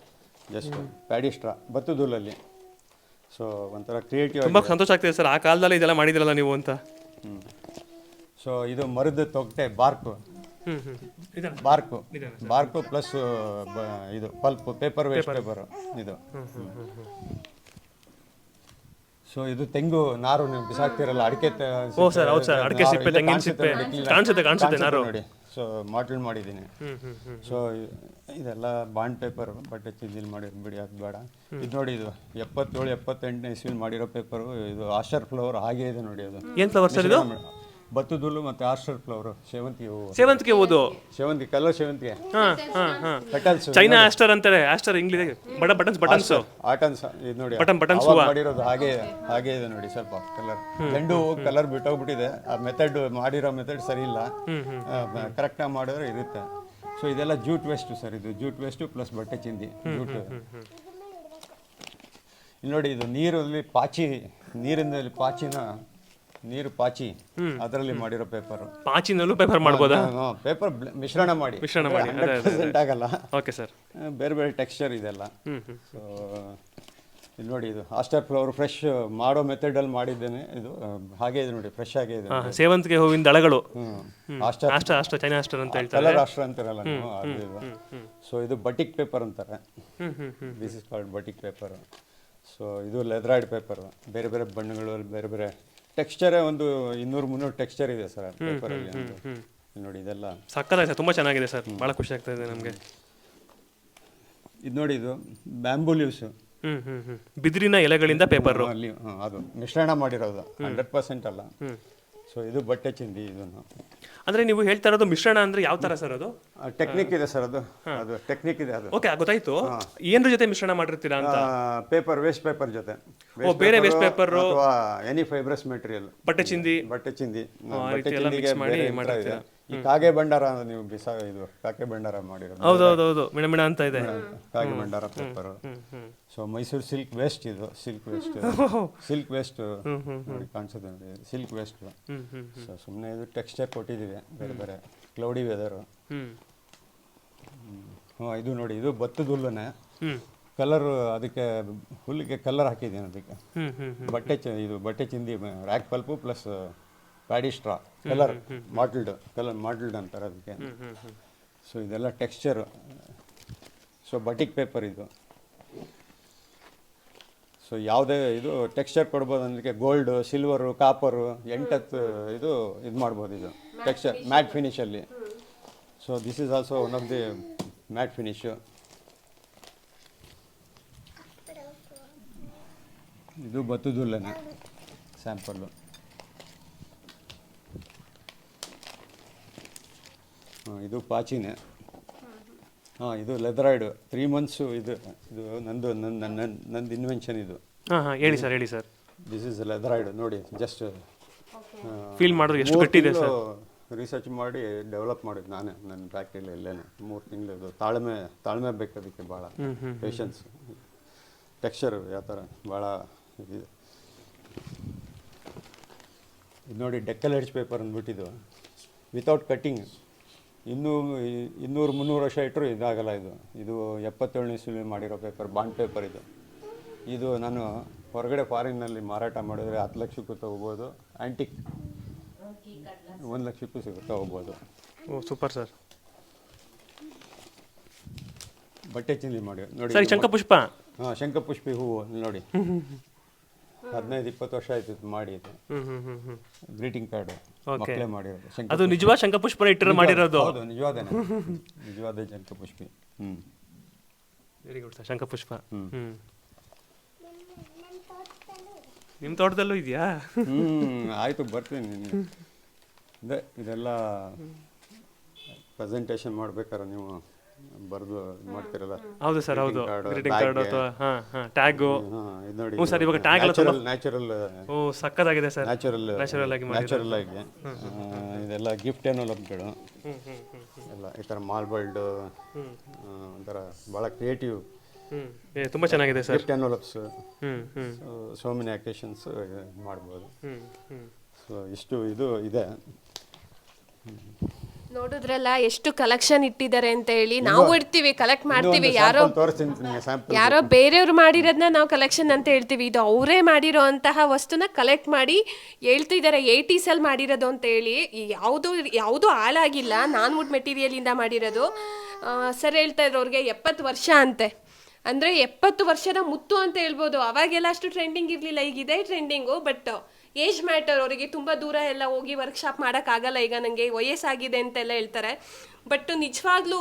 ಜಸ್ಟ್ ಪ್ಯಾಡಿಸ್ಟ್ರಾ ಬತ್ತುದುಲ್ಲಲ್ಲಿ ಸೊ ಒಂಥರ ಕ್ರಿಯೇಟಿವ್ ತುಂಬ ಸಂತೋಷ ಆಗ್ತಿದೆ ಸರ್. ಆ ಕಾಲದಲ್ಲಿ ಇದೆಲ್ಲ ಮಾಡಿದ್ರಲ್ಲ ನೀವು ಅಂತ. ಸೊ ಇದು ಮರದ ತೊಗಟೆ ಬಾರ್ಕು. ಬಾರ್ಕು. ಬಾರ್ಕು ಪ್ಲಸ್ ಇದು ಪಲ್ಪ್ ಪೇಪರ್ ವೇಸ್ಟ್ ಪೇಪರ್ ಇದು. ಸೊ ಇದು ತೆಂಗು ನಾರು ನೀವು ಬಿಸಾಕ್ತಿರಲ್ಲ ಅಡಿಕೆ ತ- ಓ ಸರ್ ಹೌದು ಸರ್. ಅಡಿಕೆ ಸಿಪ್ಪೆ ತೆಂಗಿನ ಸಿಪ್ಪೆ. ಕಾಣಿಸುತ್ತೆ ಕಾಣಿಸುತ್ತೆ ನಾರು. ನೋಡಿ. ಸೊ ಮಾಟಲ್ ಮಾಡಿದ್ದೀನಿ. ಸೊ ಇದೆಲ್ಲ ಬಾಂಡ್ ಪೇಪರ್ ಬಟ್ಟೆ ಚಿಂದಿಲ್ ಮಾಡಿರೋ ಬಿಡಿ ಅದು ಬೇಡ. ಇದು ನೋಡಿ ಇದು ಎಪ್ಪತ್ತೇಳು ಎಪ್ಪತ್ತೆಂಟನೇ ಇಸ್ವಿಲ್ ಮಾಡಿರೋ ಪೇಪರು ಇದು ಆಸ್ಟರ್ ಫ್ಲವರ್ ಹಾಗೆ ಇದೆ ನೋಡಿ ಅದು. ಏನ್ ಫ್ಲವರ್ ಸರ್ ಇದು? ಬತ್ತುದುಲ್ಲು ಮತ್ತೆ ಆಸ್ಟರ್ ಫ್ಲವರ್ ಸೇವಂತಿಗೆ ಹೂವು. ಸೇವಂತಿಗೆ ಓದು ಸೇವಂತಿಗೆ ಕಲರ್ ಸೇವಂತಿಗೆ. ಪೆಟಲ್ಸ್ ಚೈನಾ ಆಸ್ಟರ್ ಅಂತಾರೆ ಆಸ್ಟರ್ ಇಂಗ್ಲಿಷ್ ಬಡ ಬಟನ್ಸ್ ಬಟನ್ಸ್ ಆಟನ್ಸ್ ಇದು ನೋಡಿ ಬಟನ್ ಬಟನ್ಸ್ ಹೂವು ಹೂವ. ಮಾಡಿರೋದು ಹಾಗೆ ಹಾಗೆ ಇದೆ ನೋಡಿ ಸ್ವಲ್ಪ ಕಲರ್ ಚೆಂಡು ಕಲರ್ ಬಿಟ್ಟೋಗ್ಬಿಟ್ಟಿದೆ. ಆ ಮೆಥಡ್ ಮಾಡಿರೋ ಮೆಥಡ್ ಸರಿ ಇಲ್ಲ. ಕರೆಕ್ಟಾಗಿ ಮಾಡಿದ್ರೆ ಇರುತ್ತೆ. ಸೊ ಇದೆಲ್ಲ ಜೂಟ್ ವೇಸ್ಟು ಸರ್ ಇದು ಜೂಟ್ ವೇಸ್ಟು ಪ್ಲಸ್ ಬಟ್ಟೆ ಚಿಂದಿ ಜೂಟ್ ಇಲ್ಲಿ ನೋಡಿ ಇದು ನೀರಲ್ಲಿ ಪಾಚಿ ನೀರಿನಲ್ಲಿ ಪಾಚಿನ ನೀರು ಪಾಚಿ ಅದರಲ್ಲಿ ಮಾಡಿರೋ ಪೇಪರ್ ಪಾಚಿನಲ್ಲೂ ಪೇಪರ್ ಮಾಡ್ಬೋದ? ಪೇಪರ್ ಮಿಶ್ರಣ ಮಾಡಿ. ಮಿಶ್ರಣ ಮಾಡಿ, ಅದೇ, ಅದೇ, 100% ಆಗಲ್ಲ. ಓಕೆ ಸರ್ ಬೇರೆ ಬೇರೆ ಟೆಕ್ಸ್ಚರ್ ಇದೆಲ್ಲ. ಸೊ ಇಲ್ಲಿ ನೋಡಿ ಇದು ಆಸ್ಟರ್ ಫ್ಲವರ್ ಫ್ರೆಶ್ ಮಾಡೋ ಮೆಥಡಲ್ಲಿ ಮಾಡಿದ್ದೇನೆ. ಇದು ಹಾಗೆ ಇದೆ ನೋಡಿ ಫ್ರೆಶ್ ಆಗೇ ಇದೆ ಸೇವಂತಿಗೆ ಹೂವಿನ ದಳಗಳು. ಆಸ್ಟರ್ ಅಷ್ಟ ಅಷ್ಟ ಚೈನಾ ಆಸ್ಟರ್ ಅಂತ ಹೇಳ್ತಾರೆ. ಕಲರ್ ಆಸ್ಟರ್ ಅಂತಾರಲ್ಲ ನೀವು ಅದು ಇದು. ಸೊ ಇದು ಬಟಿಕ್ ಪೇಪರ್ ಅಂತಾರೆ. Hmm hmm hmm this is called batik paper so ಇದು ಲೆದ್ರಾಯ್ಡ್ ಪೇಪರ್ ಬೇರೆ ಬೇರೆ ಬಣ್ಣಗಳು ಬೇರೆ ಬೇರೆ ಟೆಕ್ಸ್ಚರೇ ಒಂದು ಇನ್ನೂರು ಮುನ್ನೂರು ಟೆಕ್ಸ್ಚರ್ ಇದೆ ಸರ್ ಪೇಪರಲ್ಲಿ ಒಂದು. ಇಲ್ಲಿ ನೋಡಿ ಇದೆಲ್ಲ. ಸಕ್ಕತ್ತಾಗಿದೆ ಸರ್ ತುಂಬಾ ಚೆನ್ನಾಗಿದೆ ಸರ್. ಬಹಳ ಖುಷಿ ಆಗ್ತಾ ಇದೆ ನಮಗೆ. ಇದು ನೋಡಿ ಇದು ಬ್ಯಾಂಬೂ ಲೀವ್ಸ್ ಬಿದಿರಿನ ಎಲೆಗಳಿಂದ ಪೇಪರ್. ಅಲ್ಲಿ ಹಾ, ಅದು ಮಿಶ್ರಣ ಮಾಡಿರೋದು ಹಂಡ್ರೆಡ್ ಪರ್ಸೆಂಟ್ ಅಲ್ಲ. ಸೊ ಇದು ಬಟ್ಟೆ ಚಿಂದಿ ಇದನ್ನು. ಅಂದ್ರೆ ನೀವು ಹೇಳ್ತಾ ಇರೋದು ಮಿಶ್ರಣ ಅಂದ್ರೆ ಯಾವ ತರ ಸರ್ ಅದು? ಟೆಕ್ನಿಕ್ ಇದೆ ಸರ್ ಅದು. ಅದು ಟೆಕ್ನಿಕ್ ಇದೆ ಅದು. ಓಕೆ ಗೊತ್ತಾಯ್ತು. ಏನ್ರ ಜೊತೆ ಮಿಶ್ರಣ ಮಾಡಿರ್ತೀರಾ ಅಂತ? ಪೇಪರ್ ವೇಸ್ಟ್ ಪೇಪರ್ ಜೊತೆ. ಓ, ಬೇರೆ ವೇಸ್ಟ್ ಪೇಪರ್ ಅಥವಾ ಎನಿ ಫೈಬ್ರಸ್ ಮೆಟೀರಿಯಲ್ ಬಟ್ಟೆ ಚಿಂದಿ? ಬಟ್ಟೆ ಚಿಂದಿ. ಆ ಬಟ್ಟೆ ರೀತಿ ಎಲ್ಲ ಚಿಂದಿಗೆ ಮಾಡಿ ಮಾಡ್ತೀರಾ ಯಂತ್ರ ಮಾಡಿರ್ತೀರಾ? ಈ ಕಾಗೆ ಭಂಡಾರ ಅಂದ್ರೆ ನೀವು ಬಿಸ ಇದು ಕಾಗೆ ಭಂಡಾರ ಮಾಡಿರೋದು. ಹೌದೌದೌದು ಮಿಣ ಮಿಣ ಅಂತ ಇದೆ. ಕಾಗೆ ಭಂಡಾರ paper so Mysore silk waste ಇದು ಸಿಲ್ಕ್ ವೇಸ್ಟ್. ಸಿಲ್ಕ್ ವೇಸ್ಟ್ ನೋಡಿ ಕಾಣಿಸುತ್ತೆ ನೋಡಿ ಸಿಲ್ಕ್ ವೇಸ್ಟ್. ಸೊ ಸುಮ್ಮನೆ ಇದು ಟೆಕ್ಸ್ಚರ್ ಕೊಟ್ಟಿದ್ದೀವಿ ಬೇರೆ ಬೇರೆ ಕ್ಲೌಡಿ ವೆದರು ಹ್ಞೂ ಇದು ನೋಡಿ ಇದು ಭತ್ತದ ಹುಲ್ಲನೆ ಕಲರ್ ಅದಕ್ಕೆ ಹುಲ್ಲಿಗೆ ಕಲರ್ ಹಾಕಿದ್ದೀನಿ ಅದಕ್ಕೆ. ಬಟ್ಟೆ ಇದು ಬಟ್ಟೆ ಚಿಂದಿ rag pulp plus paddy straw colour moulded colour moulded ಅಂತಾರೆ ಅದಕ್ಕೆ. ಸೊ ಇದೆಲ್ಲ ಟೆಕ್ಸ್ಚರ್ ಸೊ ಬಟಿಕ್ ಪೇಪರ್ ಇದು. ಸೊ ಯಾವುದೇ ಇದು ಟೆಕ್ಸ್ಚರ್ ಕೊಡ್ಬೋದು ಅದಕ್ಕೆ ಗೋಲ್ಡ್ ಸಿಲ್ವರು ಕಾಪರು ಎಂಟತ್ತು ಇದು ಇದು ಮಾಡ್ಬೋದು ಇದು. Texture mat ಫಿನಿಶಲ್ಲಿ so this is also one of the matt finish ಇದು ಬತ್ತುದುಲ್ಲನೆ ಸ್ಯಾಂಪಲ್ಲು ಇದು ಪಾಚಿನೇ. ಹಾಂ ಇದು ಲೆದರಾಯ್ಡು. ತ್ರೀ ಮಂತ್ಸು ಇದು ಇದು ನಂದು ನನ್ನ ನನ್ನ ನಂದು ಇನ್ವೆನ್ಷನ್ ಇದು. ಹಾಂ ಹಾಂ ಹೇಳಿ ಸರ್ ಹೇಳಿ ಸರ್ ದಿಸ್ ಇಸ್ ಲೆದರಾಯ್ಡ್ ನೋಡಿ ಜಸ್ಟ್ ಫೀಲ್ ಮಾಡಿದ್ರೆ ಎಷ್ಟು ಗಟ್ಟಿದೆ ಸರ್ ರಿಸರ್ಚ್ ಮಾಡಿ ಡೆವಲಪ್ ಮಾಡಿದ್ದು ನಾನೇ ನನ್ನ ಫ್ಯಾಕ್ಟ್ರಿಲಿ ಇಲ್ಲೇನೆ ಮೂರು ತಿಂಗಳು ಇದು. ತಾಳ್ಮೆ ತಾಳ್ಮೆ ಬೇಕು ಅದಕ್ಕೆ ಭಾಳ. ಪೇಷನ್ಸ್ ಟೆಕ್ಸ್ಚರ್ ಯಾವ ಥರ ಭಾಳ ಇದಿದೆ. ಇದು ನೋಡಿ ಡೆಕ್ಕಲ್ ಹೆಡ್ಜ್ ಪೇಪರ್ ಅಂದ್ಬಿಟ್ಟಿದ್ದು. ವಿತೌಟ್ ಕಟ್ಟಿಂಗ್ ಇನ್ನೂ ಇನ್ನೂರು ಮುನ್ನೂರು ವರ್ಷ ಇಟ್ಟರು ಇದಾಗಲ್ಲ ಇದು. ಇದು ಎಪ್ಪತ್ತೇಳನೇ ಇಸ್ವಿಲಿ ಮಾಡಿರೋ ಪೇಪರ್ ಬಾಂಡ್ ಪೇಪರ್ ಇದು. ಇದು ನಾನು ಹೊರಗಡೆ ಫಾರಿನ್ನಲ್ಲಿ ಮಾರಾಟ ಮಾಡಿದರೆ ಹತ್ತು ಲಕ್ಷಕ್ಕೂ ತಗೋಬೋದು. ಆ್ಯಂಟಿಕ್ ಒಂದು ಲಕ್ಷಕ್ಕೂ ಸಿಗುತ್ತೆ ತಗೋಬೋದು. ಓ ಸೂಪರ್ ಸರ್ ಬಟ್ಟೆ ಚಿಲ್ಲಿ ಮಾಡಿ ನೋಡಿ ಶಂಕಪುಷ್ಪ ಹಾಂ ಶಂಕಪುಷ್ಪಿ ಹೂವು ನೋಡಿ. ಹದಿನೈದು ಇಪ್ಪತ್ತು ವರ್ಷ ಆಯ್ತು ಇದು ಮಾಡಿ ಇದು ಹ್ಮ್ ಹ್ಮ್ ಹ್ಮ್ ಹ್ಮ್ ಗ್ರೀಟಿಂಗ್ ಕಾರ್ಡ್. ಮಕ್ಕಳೇ ಮಾಡಿರೋದು. ಅದು ನಿಜವಾದ ಶಂಖಪುಷ್ಪನ ಇಟ್ಟಿರೋ ಮಾಡಿರೋದು? ಹೌದು ನಿಜವಾದ ನಿಜವಾದ ಶಂಕಪುಷ್ಪಿ ಹ್ಞೂ ವೆರಿ ಗುಡ್ ಸರ್ ಶಂಖಪುಷ್ಪ ಹ್ಮ್. ಹ್ಮ್. ನಿಮ್ಮ ತೋಟದಲ್ಲೂ ಇದೆಯಾ? ಹ್ಮ್ ಆಯಿತು ಬರ್ತೀನಿ ನಿನ್ನೆ ಇದೆ ಇದೆಲ್ಲ ಪ್ರೆಸೆಂಟೇಷನ್ ಮಾಡ್ಬೇಕಾರೆ ನೀವು ಬರೆದು ಮಾಡ್ತಿರಲ್ಲ ಹೌದು ಸರ್ ಹೌದು. ಗ್ರೀಟಿಂಗ್ ಕಾರ್ಡ್ ಅಥವಾ ಹಾಂ ಹಾಂ ಟ್ಯಾಗು. ಇದು ನೋಡಿ ಹ್ಞೂ ಸರ್ ಇವಾಗ ಟ್ಯಾಗ್ ಎಲ್ಲ ನ್ಯಾಚುರಲ್ ನ್ಯಾಚುರಲ್ ಓ ಸಕ್ಕತ್ತಾಗಿದೆ ಸರ್. ನ್ಯಾಚುರಲ್ ನ್ಯಾಚುರಲ್ ಆಗಿ. ನ್ಯಾಚುರಲ್ ಆಗಿ. ಇದೆಲ್ಲ ಗಿಫ್ಟ್ ಎನ್ವಲಪ್ಗಳು ಹ್ಮ್ ಹ್ಮ್ ಹ್ಮ್ ಎಲ್ಲ ಈ ಥರ ಮಾಲ್ಬಲ್ಡ್ ಒಂಥರ ಭಾಳ ಕ್ರಿಯೇಟಿವ್ ಹ್ಮ್ ಏ ತುಂಬ ಚೆನ್ನಾಗಿದೆ sir. Gift envelopes hmm hmm. So many occasions ಮಾಡ್ಬೋದು. ಹ್ಮ್ ಹ್ಮ್. ಸೊ ಇಷ್ಟು ಇದು ಇದೆ. ನೋಡಿದ್ರಲ್ಲ ಎಷ್ಟು ಕಲೆಕ್ಷನ್ ಇಟ್ಟಿದ್ದಾರೆ ಅಂತ ಹೇಳಿ ನಾವು ಇಡ್ತೀವಿ ಕಲೆಕ್ಟ್ ಮಾಡ್ತೀವಿ. ಯಾರೋ ಯಾರೋ ಬೇರೆಯವ್ರು ಮಾಡಿರೋದನ್ನ ನಾವು ಕಲೆಕ್ಷನ್ ಅಂತ ಹೇಳ್ತೀವಿ. ಇದು ಅವರೇ ಮಾಡಿರೋ ಅಂತಹ ವಸ್ತುನ ಕಲೆಕ್ಟ್ ಮಾಡಿ ಹೇಳ್ತಿದ್ದಾರೆ ಏಯ್ಟೀಸಲ್ಲಿ ಮಾಡಿರೋದು ಅಂತ ಹೇಳಿ. ಯಾವುದು ಯಾವುದು ಹಾಳಾಗಿಲ್ಲ. ನಾನ್ ವುಡ್ ಮೆಟೀರಿಯಲಿಂದ ಮಾಡಿರೋದು. ಸರ್ ಹೇಳ್ತಾ ಇದ್ರು ಅವ್ರಿಗೆ ಎಪ್ಪತ್ತು ವರ್ಷ ಅಂತೆ. ಅಂದ್ರೆ ಎಪ್ಪತ್ತು ವರ್ಷದ ಮುತ್ತು ಅಂತ ಹೇಳ್ಬೋದು. ಅವಾಗೆಲ್ಲ ಅಷ್ಟು ಟ್ರೆಂಡಿಂಗ್ ಇರ್ಲಿಲ್ಲ. ಈಗ ಇದೆ ಟ್ರೆಂಡಿಂಗು ಬಟ್ ಏಜ್ ಮ್ಯಾಟರ್ ಅವರಿಗೆ ತುಂಬ ದೂರ ಎಲ್ಲ ಹೋಗಿ ವರ್ಕ್ಶಾಪ್ ಮಾಡೋಕ್ಕಾಗಲ್ಲ ಈಗ ನನಗೆ ವಯಸ್ಸಾಗಿದೆ ಅಂತೆಲ್ಲ ಹೇಳ್ತಾರೆ. ಬಟ್ ನಿಜವಾಗ್ಲೂ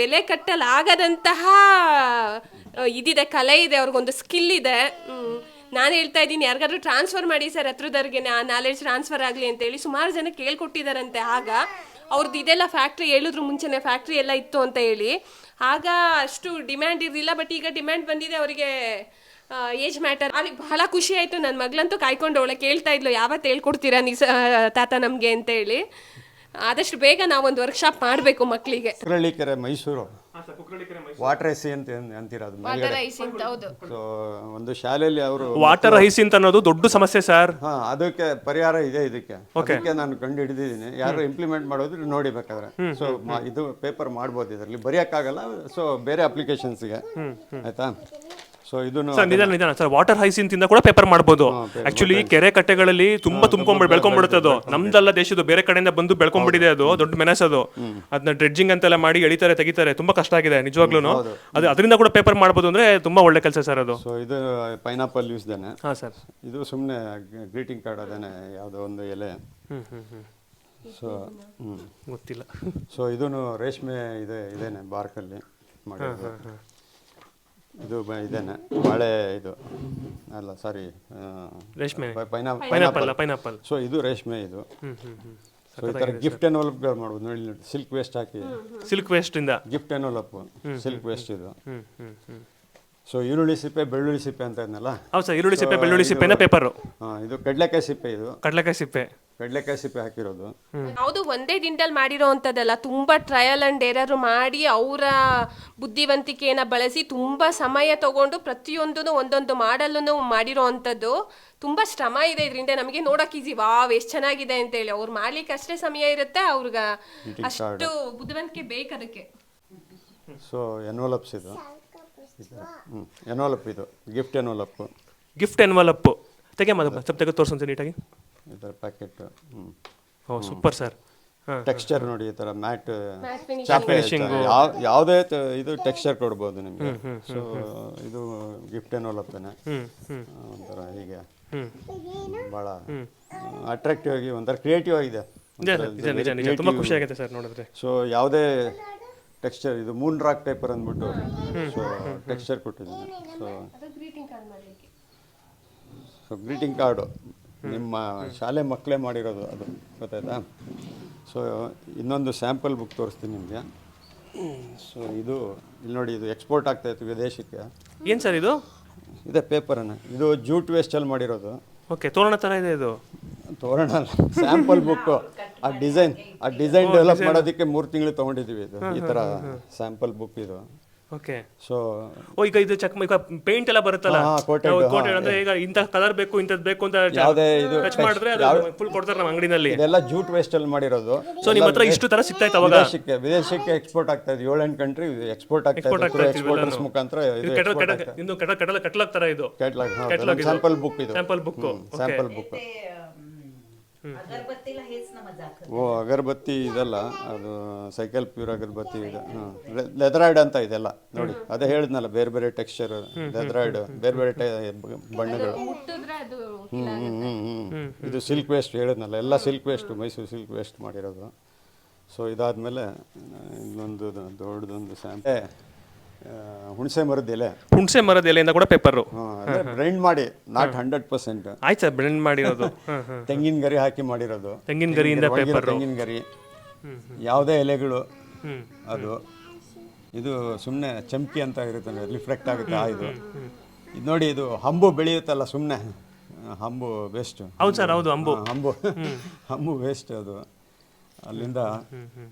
ಬೆಲೆ ಕಟ್ಟಲಾಗದಂತಹ ಆಗದಂತಹ ಇದಿದೆ ಕಲೆ ಇದೆ ಅವ್ರಿಗೊಂದು ಸ್ಕಿಲ್ ಇದೆ. ನಾನು ಹೇಳ್ತಾ ಇದ್ದೀನಿ ಯಾರಿಗಾದ್ರೂ ಟ್ರಾನ್ಸ್ಫರ್ ಮಾಡಿ ಸರ್ ಹತ್ರದವ್ರಿಗೆ ಆ ನಾಲೆಡ್ಜ್ ಟ್ರಾನ್ಸ್ಫರ್ ಆಗಲಿ ಅಂತೇಳಿ ಸುಮಾರು ಜನ ಕೇಳ್ಕೊಟ್ಟಿದ್ದಾರಂತೆ ಆಗ. ಅವ್ರದ್ದು ಇದೆಲ್ಲ ಫ್ಯಾಕ್ಟ್ರಿ ಹೇಳಿದ್ರು ಮುಂಚೆನೆ ಫ್ಯಾಕ್ಟ್ರಿ ಎಲ್ಲ ಇತ್ತು ಅಂತ ಹೇಳಿ. ಆಗ ಅಷ್ಟು ಡಿಮ್ಯಾಂಡ್ ಇರಲಿಲ್ಲ ಬಟ್ ಈಗ ಡಿಮ್ಯಾಂಡ್ ಬಂದಿದೆ ಅವರಿಗೆ ಏಜ್ ಮ್ಯಾಟರ್ ಅಲ್ಲಿ ಬಹಳ ಖುಷಿ ಆಯಿತು. ನನ್ನ ಮಗಳಂತೂ ಕಾಯ್ಕೊಂಡು ಅವಳೆ ಕೇಳ್ತಾ ಇದ್ಲು ಯಾವತ್ತು ಹೇಳ್ಕೊಡ್ತೀರಾ ನೀ ತಾತ ನಮಗೆ? ಅಂತ ಹೇಳಿ. ಆದಷ್ಟು ಬೇಗ ನಾವೊಂದು ವರ್ಕ್ಶಾಪ್ ಮಾಡಬೇಕು ಮಕ್ಕಳಿಗೆ ಕುಕ್ರಳ್ಳಿ ಕೆರೆ ಮೈಸೂರು. ವಾಟರ್ ಎಸಿ ಅಂತ ಅಂತೀರ ಅದು ಮೇಲ್ಗಡೆ ಹೌದು. ಸೊ ಒಂದು ಶಾಲೆಯಲ್ಲಿ ಅವರು ವಾಟರ್ ಹೈಸಿಂತ್ ಅನ್ನೋದು ದೊಡ್ಡ ಸಮಸ್ಯೆ ಸರ್. ಹಾ ಅದಕ್ಕೆ ಪರಿಹಾರ ಇದೆ ಇದಕ್ಕೆ. ಅದಕ್ಕೆ ನಾನು ಕಂಡು ಹಿಡಿದಿದ್ದೀನಿ. ಯಾರು ಇಂಪ್ಲಿಮೆಂಟ್ ಮಾಡೋದ್ರೆ ನೋಡಿ ಬೇಕಾದ್ರೆ. ಸೊ ಇದು ಪೇಪರ್ ಮಾಡ್ಬೋದು ಇದರಲ್ಲಿ. ಬರೆಯೋಕ್ಕಾಗಲ್ಲ ಸೊ ಬೇರೆ ಅಪ್ಲಿಕೇಶನ್ಸ್ಗೆ ಆಯ್ತಾ? ಸೊ ಇದನ್ನು ಸರ್ ನಿಧಾನ ನಿಧಾನ. ಸರ್ ವಾಟರ್ ಹೈಸಿನ್ ತಿಂದ ಕೂಡ ಪೇಪರ್ ಮಾಡ್ಬೋದು. ಆಕ್ಚುಲಿ ಕೆರೆ ಕಟ್ಟೆಗಳಲ್ಲಿ ತುಂಬಾ ತುಂಬ್ಕೊಂಡ್ ಬೆಳ್ಕೊಂಡ್ಬಿಡುತ್ತೆ ಅದು. ನಮ್ದಲ್ಲ ದೇಶದ ಬೇರೆ ಕಡೆಯಿಂದ ಬಂದು ಬೆಳ್ಕೊಂಡ್ಬಿಟ್ಟಿದೆ ಅದು. ದೊಡ್ಡ ಮೆನಸ್ ಅದು. ಅದನ್ನ ಡ್ರೆಡ್ಜಿಂಗ್ ಅಂತೆಲ್ಲ ಮಾಡಿ ಎಳಿತಾರೆ ತೆಗಿತಾರೆ. ತುಂಬಾ ಕಷ್ಟ ಆಗಿದೆ ನಿಜವಾಗ್ಲೂ ಅದು ಅದರಿಂದ ಕೂಡ ಪೇಪರ್ ಮಾಡ್ಬೋದು ಅಂದ್ರೆ ತುಂಬಾ ಒಳ್ಳೆ ಕೆಲಸ ಸರ್ ಅದು. ಸೊ ಇದು ಪೈನಾಪಲ್ ಯೂಸ್ದೇನೆ ಹಾ ಸರ್. ಇದು ಸುಮ್ಮನೆ ಗ್ರೀಟಿಂಗ್ ಕಾರ್ಡ್ ಅದೇನೆ ಯಾವುದೋ ಒಂದು ಎಲೆ. ಹ್ಮ್ ಹ್ಮ್ ಹ್ಮ್. ಸೊ ಗೊತ್ತಿಲ್ಲ. ಸೊ ಇದೂ ರೇಷ್ಮೆ ಇದೆ ಇದೇನೆ ಬಾರ್ಕಲ್ಲಿ ಮಾಡಿರೋದು. ಇದು ಇದೇನೆ. ಬಾಳೆ ಇದು. ಅಲ್ಲ ಸಾರಿ ರೇಷ್ಮೆ. Pineapple pineapple. ಪೈನಾಪಲ್. ಸೊ ಇದು ರೇಷ್ಮೆ ಇದು. ಸೊ ಈ ಥರ ಗಿಫ್ಟ್ ಎನ್ವಲಪ್ ಮಾಡ್ಬೋದು. ನೋಡಿ ನೋಡಿ ಸಿಲ್ಕ್ ವೇಸ್ಟ್ ಹಾಕಿ. ಸಿಲ್ಕ್ ವೇಸ್ಟ್ ಇಂದ. ಗಿಫ್ಟ್ ಎನ್ವಲಪ್ ಸಿಲ್ಕ್ ವೇಸ್ಟ್ ಇದು. ಸೊ ಈರುಳ್ಳಿ ಸಿಪ್ಪೆ ಬೆಳ್ಳುಳ್ಳಿ ಸಿಪ್ಪೆ ಅಂತ ಇದ್ನಲ್ಲ? ಹೌದು ಸರ್ ಈರುಳ್ಳಿ ಸಿಪ್ಪೆ ಬೆಳ್ಳುಳ್ಳಿ ಸಿಪ್ಪೆನ ಪೇಪರು. ಇದು ಕಡಲೆಕಾಯಿ ಸಿಪ್ಪೆ ಇದು. ಕಡಲೆಕಾಯಿ ಸಿಪ್ಪೆ. ಕಡಲೆಕಾಯಿ ಸಿಪ್ಪೆ ಹಾಕಿರೋದು. ಯಾವುದು ಒಂದೇ ದಿನದಲ್ಲಿ ಮಾಡಿರೋ ಅಂಥದ್ದಲ್ಲ ತುಂಬ ಟ್ರಯಲ್ ಅಂಡ್ ಏರರ್ ಮಾಡಿ ಅವರ ಬುದ್ಧಿವಂತಿಕೆಯನ್ನು ಬಳಸಿ ತುಂಬ ಸಮಯ ತಗೊಂಡು ಪ್ರತಿಯೊಂದೂ ಒಂದೊಂದು ಮಾಡಲ್ಲೂ ಮಾಡಿರೋ ಅಂಥದ್ದು ತುಂಬ ಶ್ರಮ ಇದೆ ಇದರಿಂದ. ನಮಗೆ ನೋಡೋಕೆ ಈಸಿ ವಾವ್ ಎಷ್ಟು ಚೆನ್ನಾಗಿದೆ ಅಂತೇಳಿ. ಅವ್ರು ಮಾಡ್ಲಿಕ್ಕೆ ಅಷ್ಟೇ ಸಮಯ ಇರುತ್ತೆ. ಅವ್ರಿಗೆ ಅಷ್ಟು ಬುದ್ಧಿವಂತಿಕೆ ಬೇಕು ಅದಕ್ಕೆ. ಸೊ ಎನ್ವಲಪ್ಸ್ ಇದು. ಹ್ಞೂ ಎನ್ವಲಪ್ ಇದು. ಗಿಫ್ಟ್ ಎನ್ವಲಪ್ ಗಿಫ್ಟ್ ಎನ್ವಲಪ್ ತೆಗೆ ಮಗ ಸ್ವಲ್ಪ ತೆಗೆದು ತೋರ್ಸೊಂದು ನೀಟಾಗಿ. ಈ ಥರ ಪ್ಯಾಕೆಟ್ ಹ್ಞೂ ಓ ಸೂಪರ್ ಸರ್. ಹಾಂ ಟೆಕ್ಸ್ಚರ್ ನೋಡಿ ಈ ಥರ ಮ್ಯಾಟ್ ಫಿನಿಶಿಂಗ್ ಯಾವ ಯಾವುದೇ ಇದು ಟೆಕ್ಸ್ಚರ್ ಕೊಡ್ಬೋದು ನಿಮಗೆ. ಸೊ ಇದು ಗಿಫ್ಟ್ ಏನೋ ಹ್ಮ್ ಒಂಥರ ಹೀಗೆ. ಬಹಳ ಭಾಳ ಅಟ್ರಾಕ್ಟಿವ್ ಆಗಿ ಒಂಥರ ಕ್ರಿಯೇಟಿವ್ ಆಗಿದೆ. ನಿಜ ನಿಜ ನಿಜ ನಿಜ. ತುಂಬಾ ಖುಷಿ ಆಗುತ್ತೆ ಸರ್ ನೋಡಿದ್ರೆ. ಸೊ ಯಾವುದೇ ಟೆಕ್ಸ್ಚರ್ ಇದು ಮೂನ್ ರಾಕ್ ಟೈಪರ್ ಅಂದ್ಬಿಟ್ಟು ಸೊ ಟೆಕ್ಸ್ಚರ್ ಕೊಟ್ಟಿದ್ದೀನಿ. ಸೊ ಸೊ ಗ್ರೀಟಿಂಗ್ ಕಾರ್ಡು ನಿಮ್ಮ ಶಾಲೆ ಮಕ್ಕಳೇ ಮಾಡಿರೋದು ಅದು ಗೊತ್ತಾಯ್ತಾ? ಸೊ ಇನ್ನೊಂದು ಸ್ಯಾಂಪಲ್ ಬುಕ್ ತೋರಿಸ್ತೀನಿ ನಿಮಗೆ. ಸೊ ಇದು ಇಲ್ಲಿ ನೋಡಿ ಇದು ಎಕ್ಸ್ಪೋರ್ಟ್ ಆಗ್ತಾ ಇತ್ತು ವಿದೇಶಕ್ಕೆ. ಏನು ಸರ್ ಇದು? ಇದೆ ಪೇಪರನ್ನು ಇದು ಜೂಟ್ ವೇಸ್ಟಲ್ಲಿ ಮಾಡಿರೋದು. ಓಕೆ ತೋರಣ ತರ ಇದೆ ಇದು. ತೋರಣ ಸ್ಯಾಂಪಲ್ ಬುಕ್ ಆ ಡಿಸೈನ್ ಆ ಡಿಸೈನ್ ಡೆವಲಪ್ ಮಾಡೋದಕ್ಕೆ ಮೂರು ತಿಂಗಳು ತೊಗೊಂಡಿದ್ದೀವಿ ಇದು ಈ ಥರ ಸ್ಯಾಂಪಲ್ ಬುಕ್ ಇದು. ಓಕೆ ಸೊ ಓ ಈಗ ಇದು ಚಕ್ ಮೈಕ ಪೇಂಟ್ ಎಲ್ಲ ಬರುತ್ತಲ್ಲ? ನಾವು ಅಂದ್ರೆ ಈಗ ಇಂತ ಕಲರ್ ಬೇಕು ಇಂತದ್ ಬೇಕು ಅಂತ ಯಾವುದೇ ಇದು ಟಚ್ ಮಾಡಿದ್ರೆ ಅದು ಫುಲ್ ಕೊಡ್ತಾರೆ ನಮ್ಮ ಅಂಗಡಿನಲ್ಲಿ. ಇದೆಲ್ಲ ಜೂಟ್ ವೇಸ್ಟ್ ಅಲ್ಲಿ ಮಾಡಿರೋದು. ಸೊ ನಿಮ್ಮ ಹತ್ರ ಇಷ್ಟು ತರ ಸಿಗ್ತಾ ಇತ್ತು ಅವಾಗ? ವಿದೇಶಕ್ಕೆ ವಿದೇಶಕ್ಕೆ ಎಕ್ಸ್ಪೋರ್ಟ್ ಆಗ್ತಾ ಇದೆ. ಏಳ್ ಎಂಟು ಕಂಟ್ರಿ ಎಕ್ಸ್ಪೋರ್ಟ್ ಆಗ್ತಾ ಇದೆ ಮುಖಾಂತರ ಇದು ಇದು ಕೆಟಲ್ ಕೆಟಲ್ ಇದು ತರ ಇದು. ಕೆಟ್ಲಾಗ್ Catalog ಸ್ಯಾಂಪಲ್ ಬುಕ್ ಇದು. ಸ್ಯಾಂಪಲ್ ಬುಕ್ ಸ್ಯಾಂಪಲ್ ಬುಕ್ ಓ ಅಗರಬತ್ತಿ ಇದೆಲ್ಲ ಅದು ಸೈಕಲ್ ಪ್ಯೂರ್ ಅಗರಬತ್ತಿ ಇದೆ. ಲೆದರಾಯ್ಡ್ ಅಂತ ಇದೆಲ್ಲ ನೋಡಿ. ಅದೇ ಹೇಳಿದ್ನಲ್ಲ ಬೇರೆ ಬೇರೆ ಟೆಕ್ಸ್ಚರ್ ಲೆದರಾಯ್ಡ್ ಬೇರೆ ಬೇರೆ ಬಣ್ಣಗಳು. ಮುಟ್ಟಿದ್ರೆ ಅದು ಹ್ಮ್, ಹ್ಮ್, ಹ್ಮ್, ಹ್ಮ್. ಇದು ಸಿಲ್ಕ್ ವೇಸ್ಟ್ ಹೇಳಿದ್ನಲ್ಲ ಎಲ್ಲ silk waste Mysuru silk waste ಮಾಡಿರೋದು. ಸೊ ಇದಾದ್ಮೇಲೆ ಇನ್ನೊಂದು ದೊಡ್ಡದೊಂದು ಸ್ಯಾಂಪೆ ಹುಣಸೆ ಮರದ ಎಲೆ. ಹುಣಸೆ ಮರದ ಎಲೆಯಿಂದ ಕೂಡ ಪೇಪರ್ ಬ್ರೈಂಡ್ ಮಾಡಿ ನಾಟ್ ಹಂಡ್ರೆಡ್ ಪರ್ಸೆಂಟ್ ಆಯ್ತು ಸರ್ ಬ್ಲೆಂಡ್ ಮಾಡಿರೋದು. ತೆಂಗಿನ ಗರಿ ಹಾಕಿ ಮಾಡಿರೋದು. ತೆಂಗಿನ ಗರಿಯಿಂದ ಪೇಪರ್ ತೆಂಗಿನ ಗರಿ. ಯಾವುದೇ ಎಲೆಗಳು. ಅದು. ಇದು ಸುಮ್ಮನೆ ಚಮ್ಕಿ ಅಂತ ಇರುತ್ತೆ ರಿಫ್ಲೆಕ್ಟ್ ಆಗುತ್ತೆ ಆ ಇದು ಇದು ನೋಡಿ ಇದು ಹಂಬು ಬೆಳೆಯುತ್ತಲ್ಲ ಸುಮ್ಮನೆ ಹಂಬು ವೇಸ್ಟ್ ಹೌದು ಸರ್ ಹೌದು ಹಂಬು. ಹಂಬು. ಹಂಬು ವೇಸ್ಟ್ ಅದು. ಅಲ್ಲಿಂದ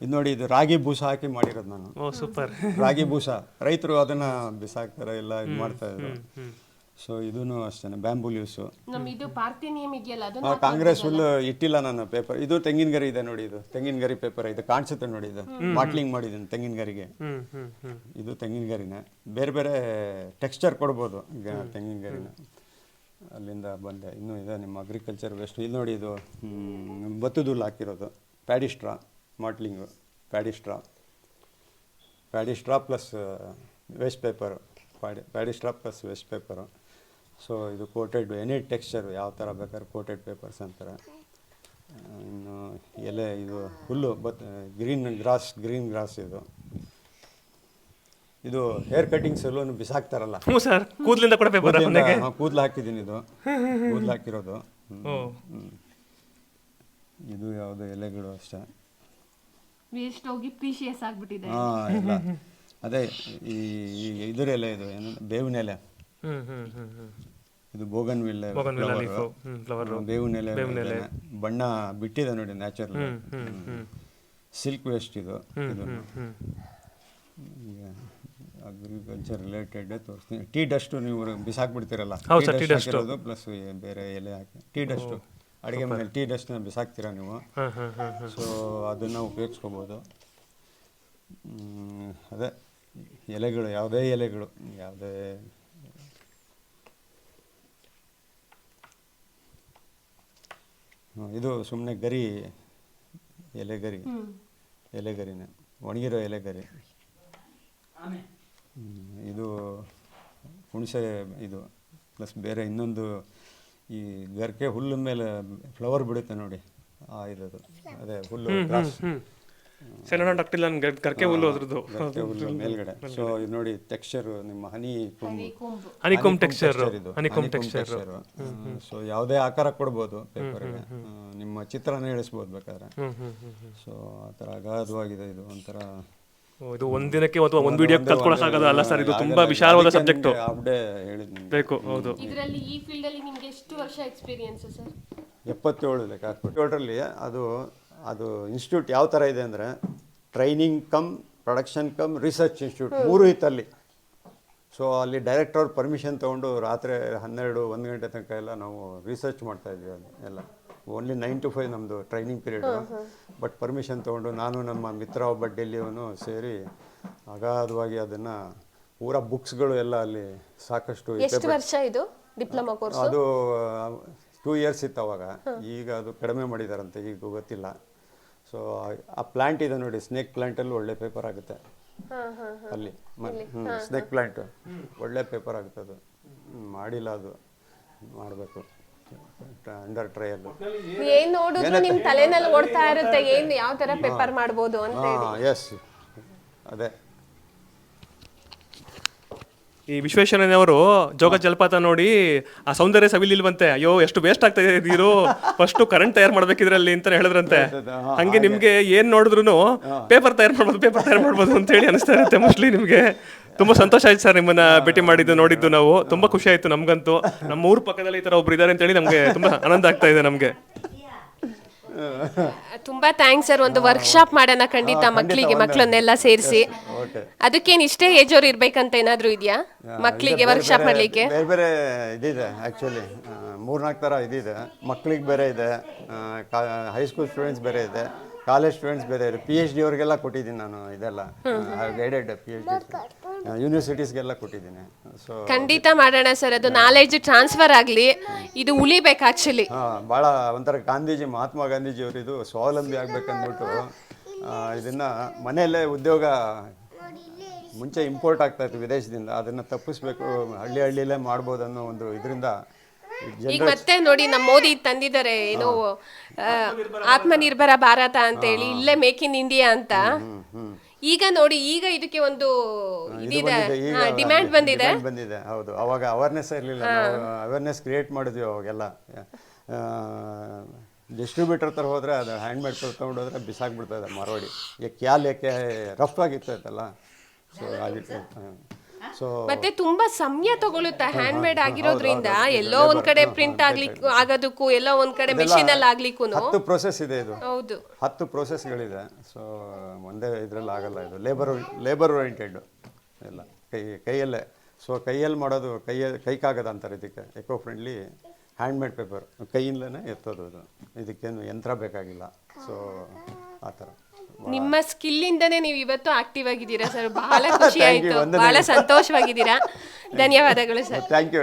ಇದು ನೋಡಿ ಇದು ರಾಗಿ ಬೂಸ ಹಾಕಿ ಮಾಡಿರೋದು ನಾನು. ಓ ಸೂಪರ್. ರಾಗಿ ಬೂಸ. ರೈತರು ಅದನ್ನ ಬಿಸಾಕ್ತಾರೆ ಇಲ್ಲ ಇದು ಮಾಡ್ತಾ ಇದ್ರು. ಸೊ ಇದೂ ಅಷ್ಟೇ ಬ್ಯಾಂಬೂ ಲೀವ್ಸು ನಮ್ ಇದು ಪಾರ್ಥಿನಿಯಂ ಇದೆಯಲ್ಲ ಅದನ್ನ ಕಾಂಗ್ರೆಸ್ ಫುಲ್ ಇಟ್ಟಿಲ್ಲ ನಾನು ಪೇಪರ್ ಇದು ತೆಂಗಿನ ಗರಿ ಇದೆ ನೋಡಿ ಇದು. ತೆಂಗಿನ ಗರಿ ಪೇಪರ್ ಇದು ಕಾಣಿಸುತ್ತೆ ನೋಡಿ ಇದು. ಮಾಡ್ಲಿಂಗ್ ಮಾಡಿದ್ದೀನಿ ತೆಂಗಿನ ಗರಿಗೆ ಇದು ತೆಂಗಿನ ಗರಿನ ಬೇರೆ ಬೇರೆ ಟೆಕ್ಸ್ಚರ್ ಕೊಡ್ಬೋದು ಈಗ ತೆಂಗಿನ ಗರಿನ ಅಲ್ಲಿಂದ ಬಂದೆ. ಇನ್ನೂ ಇದೆ ನಿಮ್ಮ ಅಗ್ರಿಕಲ್ಚರ್ ವೇಸ್ಟ್ ಇಲ್ಲಿ ನೋಡಿ ಇದು ಭತ್ತದ ಹುಲ್ಲು ಹಾಕಿರೋದು. Paddy straw ಮಾಟ್ಲಿಂಗು paddy straw. Paddy straw plus waste paper paddy paddy straw plus waste paper so ಇದು ಕೋಟೆಡ್ ಎನಿ ಟೆಕ್ಸ್ಚರ್ ಯಾವ ಥರ ಬೇಕಾದ್ರೆ ಕೋಟೆಡ್ ಪೇಪರ್ಸ್ ಅಂತಾರೆ. ಇನ್ನು ಎಲೆ ಇದು ಹುಲ್ಲು ಬತ್ ಗ್ರೀನ್ ಗ್ರಾಸ್ ಗ್ರೀನ್ ಗ್ರಾಸ್ ಇದು. ಇದು ಹೇರ್ ಕಟಿಂಗ್ ಸಲೂನ್ ಬಿಸಾಕ್ತಾರಲ್ಲ. ಹ್ಞೂ ಸರ್ ಕೂದಲಿಂದ ಕೂಡ ಪೇಪರ್ ಕೂದಲು ಹಾಕಿದ್ದೀನಿ ಇದು. ಕೂದಲು ಹಾಕಿರೋದು. ಇದು ಯಾವುದು ಎಲೆಗಳು ಅಷ್ಟೇ. ವೇಸ್ಟ್ ಹೋಗಿ ಪೀಶಿಯಸ್ ಆಗ್ಬಿಟ್ಟಿದೆ ಹಾ ಎಲ್ಲ. ಅದೇ ಈ ಈ ಇದ್ರ ಎಲೆ ಇದು ಏನು ಬೇವಿನ ಎಲೆ. ಹ್ಮ್ ಹ್ಮ್ ಹ್ಮ್ ಹ್ಮ್. ಇದು bougainvillea Bougainvillea leaf, hmm, flower. ಬೇವಿನ ಎಲೆ. ಬಣ್ಣ ಬಿಟ್ಟಿದೆ ನೋಡಿ ನ್ಯಾಚುರಲ್ ಸಿಲ್ಕ್ ವೇಸ್ಟ್ ಇದು ಇದು. ಹ್ಮ್ ಈಗ ಅಗ್ರಿಕಲ್ಚರ್ ರಿಲೇಟೆಡ್ ತೋರಿಸ್ತೀನಿ. ಟೀ ಡಸ್ಟ್ ನೀವು ಬಿಸಾಕ್ಬಿಡ್ತೀರಲ್ಲ. ಹೌದು sir, tea dust. ಪ್ಲಸ್ ಬೇರೆ ಎಲೆ ಹಾಕಿ. ಟೀ ಡಸ್ಟು ಅಡುಗೆ ಮನೆಯಲ್ಲಿ ಟೀ ಡಸ್ಟ್ನ ಬಿಸಾಕ್ತೀರಾ ನೀವು? ಸೊ ಅದನ್ನು ಉಪಯೋಗಿಸ್ಕೋಬೋದು. ಅದೇ ಎಲೆಗಳು ಯಾವುದೇ ಎಲೆಗಳು ಯಾವುದೇ ಇದು ಸುಮ್ಮನೆ ಗರಿ ಎಲೆಗರಿ ಎಲೆಗರಿನೇ ಒಣಗಿರೋ ಎಲೆಗರಿ ಇದು ಹುಣಸೆ ಇದು ಪ್ಲಸ್ ಬೇರೆ ಇನ್ನೊಂದು ಈ ಗರ್ಕೆ ಹುಲ್ಲು ಮೇಲೆ ಫ್ಲವರ್ ಬಿಡುತ್ತೆ ನೋಡಿ ಆ ಇರೋದು. ಅದೇ ಹುಲ್ಲು ಆಗ್ತಿಲ್ಲ ನನ್ಗೆ ಗರ್ಕೆ ಹುಲ್ಲು ಅದ್ರದ್ದು. ಗರ್ಕೆ ಹುಲ್ಲು ಮೇಲ್ಗಡೆ. ಸೊ ಇದು ನೋಡಿ ಟೆಕ್ಸ್ಚರ್ ನಿಮ್ಮ ಹನಿ ಕುಂಬು ಹನಿಕೋಮ್ ಟೆಕ್ಸ್ಚರ್ ಇದು. ಹನಿಕೋಮ್ ಟೆಕ್ಸ್ಚರ್ ಸೊ ಯಾವುದೇ ಆಕಾರ ಕೊಡ್ಬೋದು ಪೇಪರ್ಗೆ. ನಿಮ್ಮ ಚಿತ್ರನ ಇಳಿಸ್ಬೋದು ಬೇಕಾದ್ರೆ. ಸೊ ಆ ಥರ ಅಗಾಧವಾಗಿದೆ ಇದು ಒಂಥರ ಇದು ಒಂದಿನಕ್ಕೆ ಅಥವಾ ಒಂದು ವಿಡಿಯೋ ಕಲ್ತ್ಕೊಳಕ್ಕಾಗಲ್ಲ ಅಲ್ಲ ಸರ್ ಇದು ತುಂಬಾ ವಿಶಾಲವಾದ ಸಬ್ಜೆಕ್ಟ್ ಅಪ್ಡೇ ಹೇಳಿದ್ನಿ ಬೇಕು ಹೌದು. ಇದರಲ್ಲಿ ಈ ಫೀಲ್ಡ್ ಅಲ್ಲಿ ನಿಮಗೆ ಎಷ್ಟು ವರ್ಷ ಎಕ್ಸ್ಪೀರಿಯನ್ಸ್ ಸರ್? ಎಪ್ಪತ್ತೇಳು ಲೆಕ್ಕ ಹಾಕ್ಬಿಟ್ಟು ಏಳರಲ್ಲಿ ಅದು ಅದು ಇನ್ಸ್ಟಿಟ್ಯೂಟ್ ಯಾವ ಥರ ಇದೆ ಅಂದರೆ training cum production cum research institute ಮೂರು ಇತ್ತಲ್ಲಿ ಸೊ ಅಲ್ಲಿ ಡೈರೆಕ್ಟರ್ ಅವ್ರ ಪರ್ಮಿಷನ್ ತಗೊಂಡು ರಾತ್ರಿ ಹನ್ನೆರಡು ಒಂದು ಗಂಟೆ ತನಕ ಎಲ್ಲ ನಾವು ರಿಸರ್ಚ್ ಮಾಡ್ತಾ ಇದ್ವಿ ಅದು ಎಲ್ಲ. ಓನ್ಲಿ ನೈನ್ ಟು ಫೈವ್ ನಮ್ಮದು ಟ್ರೈನಿಂಗ್ ಪೀರಿಯಡ್ ಬಟ್ ಪರ್ಮಿಷನ್ ತೊಗೊಂಡು ನಾನು ನಮ್ಮ ಮಿತ್ರ ಒಬ್ಬ ಡೆಲ್ಲಿಯವನು ಸೇರಿ ಅಗಾಧವಾಗಿ ಅದನ್ನು ಪೂರ ಬುಕ್ಸ್ಗಳು ಎಲ್ಲ ಅಲ್ಲಿ ಸಾಕಷ್ಟು ಎಷ್ಟು ವರ್ಷ ಇದು? ಡಿಪ್ಲೊಮಾ ಕೋರ್ಸ್ ಅದು ಟೂ ಇಯರ್ಸ್ ಇತ್ತು ಅವಾಗ. ಈಗ ಅದು ಕಡಿಮೆ ಮಾಡಿದಾರಂತೆ ಈಗ ಗೊತ್ತಿಲ್ಲ. ಸೊ ಆ ಪ್ಲಾಂಟ್ ಇದೆ ನೋಡಿ ಸ್ನೇಕ್ ಪ್ಲಾಂಟಲ್ಲಿ ಒಳ್ಳೆ ಪೇಪರ್ ಆಗುತ್ತೆ. ಅಲ್ಲಿ ಸ್ನೇಕ್ ಪ್ಲಾಂಟ್ ಒಳ್ಳೆ ಪೇಪರ್ ಆಗುತ್ತೆ ಅದು ಮಾಡಿಲ್ಲ ಅದು. ಮಾಡಬೇಕು. ಅಂಡರ್ ಟ್ರಯಲ್ ಏನ್ ನೋಡಿದ್ರು ನಿಮ್ ತಲೆನಲ್ಲಿ ಓಡ್ತಾ ಇರುತ್ತೆ ಏನ್ ಯಾವ ತರ ಪೇಪರ್ ಮಾಡ್ಬೋದು ಅಂತ ಎಸ್ ಅದೇ. ಈ ವಿಶ್ವೇಶ್ವರಯ್ಯನವರು ಜೋಗ ಜಲಪಾತ ನೋಡಿ ಆ ಸೌಂದರ್ಯ ಸವಿಲಿಲ್ವಂತೆ. ಅಯ್ಯೋ ಎಷ್ಟು ವೇಸ್ಟ್ ಆಗ್ತಾ ಇದೆ ನೀರು. ಫಸ್ಟ್ ಕರೆಂಟ್ ತಯಾರು ಮಾಡ್ಬೇಕಿದ್ರಲ್ಲಿ ಅಂತ ಹೇಳಿದ್ರಂತೆ. ಹಂಗೆ ನಿಮ್ಗೆ ಏನ್ ನೋಡಿದ್ರು ಪೇಪರ್ ತಯಾರು ಮಾಡ್ಬೋದು ಪೇಪರ್ ತಯಾರು ಮಾಡ್ಬೋದು ಅಂತ ಹೇಳಿ ಅನಿಸ್ತಾ ಇರುತ್ತೆ ಮೋಸ್ಟ್ಲಿ ನಿಮ್ಗೆ. ತುಂಬಾ ಸಂತೋಷ ಆಯ್ತು ಸರ್ ನಿಮ್ಮನ್ನ ಭೇಟಿ ಮಾಡಿದ್ದು ನೋಡಿದ್ದು ನಾವು. ತುಂಬಾ ಖುಷಿ ಆಯ್ತು ನಮ್ಗಂತೂ. ನಮ್ಮ ಊರ್ ಪಕ್ಕದಲ್ಲಿ ಈ ತರ ಒಬ್ರು ಇದಾರೆ ಅಂತ ಹೇಳಿ ನಮ್ಗೆ ತುಂಬಾ ಆನಂದ ಆಗ್ತಾ ಇದೆ ನಮ್ಗೆ. ತುಂಬಾ ಥ್ಯಾಂಕ್ಸ್ ಸರ್ ಒಂದು ವರ್ಕ್ಶಾಪ್ ಮಾಡೋಣ ಖಂಡಿತ ಮಕ್ಕಳಿಗೆ ಮಕ್ಕಳನ್ನೆಲ್ಲ ಸೇರಿಸಿ. ಓಕೆ ಅದಕ್ಕೇನು ಇಷ್ಟೇ ಏಜ್ ಅವ್ರು ಇರ್ಬೇಕಂತ ಏನಾದ್ರು ಇದೆಯಾ? ಮಕ್ಕಳಿಗೆ ವರ್ಕ್ಶಾಪ್ ಮಾಡ್ಲಿಕ್ಕೆ? ಬೇರೆ ಬೇರೆ ಇದಿದೆ ಆ್ಯಕ್ಚುಲಿ ಮೂರ್ನಾಲ್ಕು ಥರ ಇದಿದೆ. ಮಕ್ಕಳಿಗೆ ಬೇರೆ ಇದೆ. ಹೈಸ್ಕೂಲ್ ಸ್ಟೂಡೆಂಟ್ಸ್ ಬೇರೆ ಇದೆ. ಕಾಲೇಜ್ ಸ್ಟೂಡೆಂಟ್ಸ್ ಬೇರೆ ಪಿ ಎಚ್ ಡಿ ಅವ್ರಿಗೆಲ್ಲ ಕೊಟ್ಟಿದ್ದೀನಿ ನಾನು ಇದೆಲ್ಲ. ಗೈಡೆಡ್ ಪಿ ಎಚ್ ಡಿ ಯೂನಿವರ್ಸಿಟೀಸ್ಗೆಲ್ಲ ಕೊಟ್ಟಿದ್ದೀನಿ. ಸೊ ಖಂಡಿತ ಮಾಡೋಣ ಸರ್ ಅದು ನಾಲೆಡ್ಜ್ ಟ್ರಾನ್ಸ್ಫರ್ ಆಗಲಿ ಇದು ಉಳಿಬೇಕು ಆ್ಯಕ್ಚುಲಿ ಹಾಂ ಭಾಳ ಒಂಥರ ಗಾಂಧೀಜಿ ಮಹಾತ್ಮ ಗಾಂಧೀಜಿ ಇದು ಸ್ವಾವಲಂಬಿ ಆಗ್ಬೇಕಂದ್ಬಿಟ್ಟು ಇದನ್ನು ಇದನ್ನ ಮನೆಯಲ್ಲೇ ಉದ್ಯೋಗ ಮುಂಚೆ ಇಂಪೋರ್ಟ್ ಆಗ್ತಾ ಇತ್ತು ವಿದೇಶದಿಂದ. ಅದನ್ನು ತಪ್ಪಿಸ್ಬೇಕು ಹಳ್ಳಿ ಹಳ್ಳಿಲೇ ಮಾಡ್ಬೋದು ಅನ್ನೋ ಒಂದು ಇದರಿಂದ ಈಗ ಮತ್ತೆ ನೋಡಿ ನಮ್ಮ ಮೋದಿ ತಂದಿದ್ದಾರೆ ಏನು ಆತ್ಮನಿರ್ಭರ ಭಾರತ ಅಂತ ಹೇಳಿ ಇಲ್ಲೇ ಮೇಕ್ ಇನ್ ಇಂಡಿಯಾ ಅಂತ. ಈಗ ನೋಡಿ ಈಗ ಇದಕ್ಕೆ ಒಂದು ಇದಿದೆ. ಡಿಮ್ಯಾಂಡ್ ಬಂದಿದೆ. ಬಂದಿದೆ ಹೌದು. ಅವಾಗ ಅವೇರ್ನೆಸ್ ಇರಲಿಲ್ಲ ಅವೇರ್ನೆಸ್ ಕ್ರಿಯೇಟ್ ಮಾಡಿದ್ವಿ ಅವಾಗೆಲ್ಲ. ಡಿಸ್ಟ್ರಿಬ್ಯೂಟರ್ ಹತ್ರ ಹೋದ್ರೆ ಅದು ಹ್ಯಾಂಡ್ ಮೇಡ್ ತೊಗೊಂಡು ಹೋದ್ರೆ ಬಿಸಾಕ್ಬಿಡ್ತದೆ ಮರವಾಡಿ ಈಗ ಕ್ಯಾಲ್ ಯಾಕೆ ರಫ್ ಆಗಿರ್ತೈತಲ್ಲ ಸೊ ಆಗಿತ್ತು ಸೊ ಮತ್ತೆ ತುಂಬಾ ಸಮಯ ತಗೊಳುತ್ತೆ ಹ್ಯಾಂಡ್ ಮೇಡ್ ಆಗಿರೋದ್ರಿಂದ ಎಲ್ಲೋ ಒಂದ್ ಕಡೆ ಪ್ರಿಂಟ್ ಆಗ್ಲಿಕ್ಕೂ ಆಗೋದಕ್ಕೂ ಎಲ್ಲೋ ಒಂದ್ ಕಡೆ ಮೆಷಿನ್ ಅಲ್ಲಿ ಆಗ್ಲಿಕ್ಕೂ ಹತ್ತು ಪ್ರೊಸೆಸ್ ಇದೆ ಇದು. ಹೌದು. ಹತ್ತು ಪ್ರೊಸೆಸ್ಗಳಿದೆ ಸೊ ಒಂದೇ ಇದ್ರಲ್ಲಿ ಆಗಲ್ಲ ಇದು. ಲೇಬರ್ ಲೇಬರ್ ಓರಿಯೆಂಟೆಡ್ ಎಲ್ಲ. ಕೈ ಕೈಯಲ್ಲೇ. ಸೊ ಕೈಯಲ್ಲಿ ಮಾಡೋದು ಕೈಯ ಕಾಗದ ಅಂತಾರೆ ಇದಕ್ಕೆ. Eco friendly hand made paper ಕೈಯಿಂದಲೇ ಎತ್ತೋದು ಅದು. ಇದಕ್ಕೇನು ಯಂತ್ರ ಬೇಕಾಗಿಲ್ಲ. ಸೊ ಆ ಥರ. ನಿಮ್ಮ ಸ್ಕಿಲ್ ಇಂದನೇ ನೀವು ಇವತ್ತು ಆಕ್ಟಿವ್ ಆಗಿದ್ದೀರಾ ಸರ್ ಬಹಳ ಖುಷಿ ಆಯ್ತು. ಬಹಳ ಸಂತೋಷವಾಗಿದ್ದೀರಾ. ಧನ್ಯವಾದಗಳು ಸರ್ ಥ್ಯಾಂಕ್ ಯು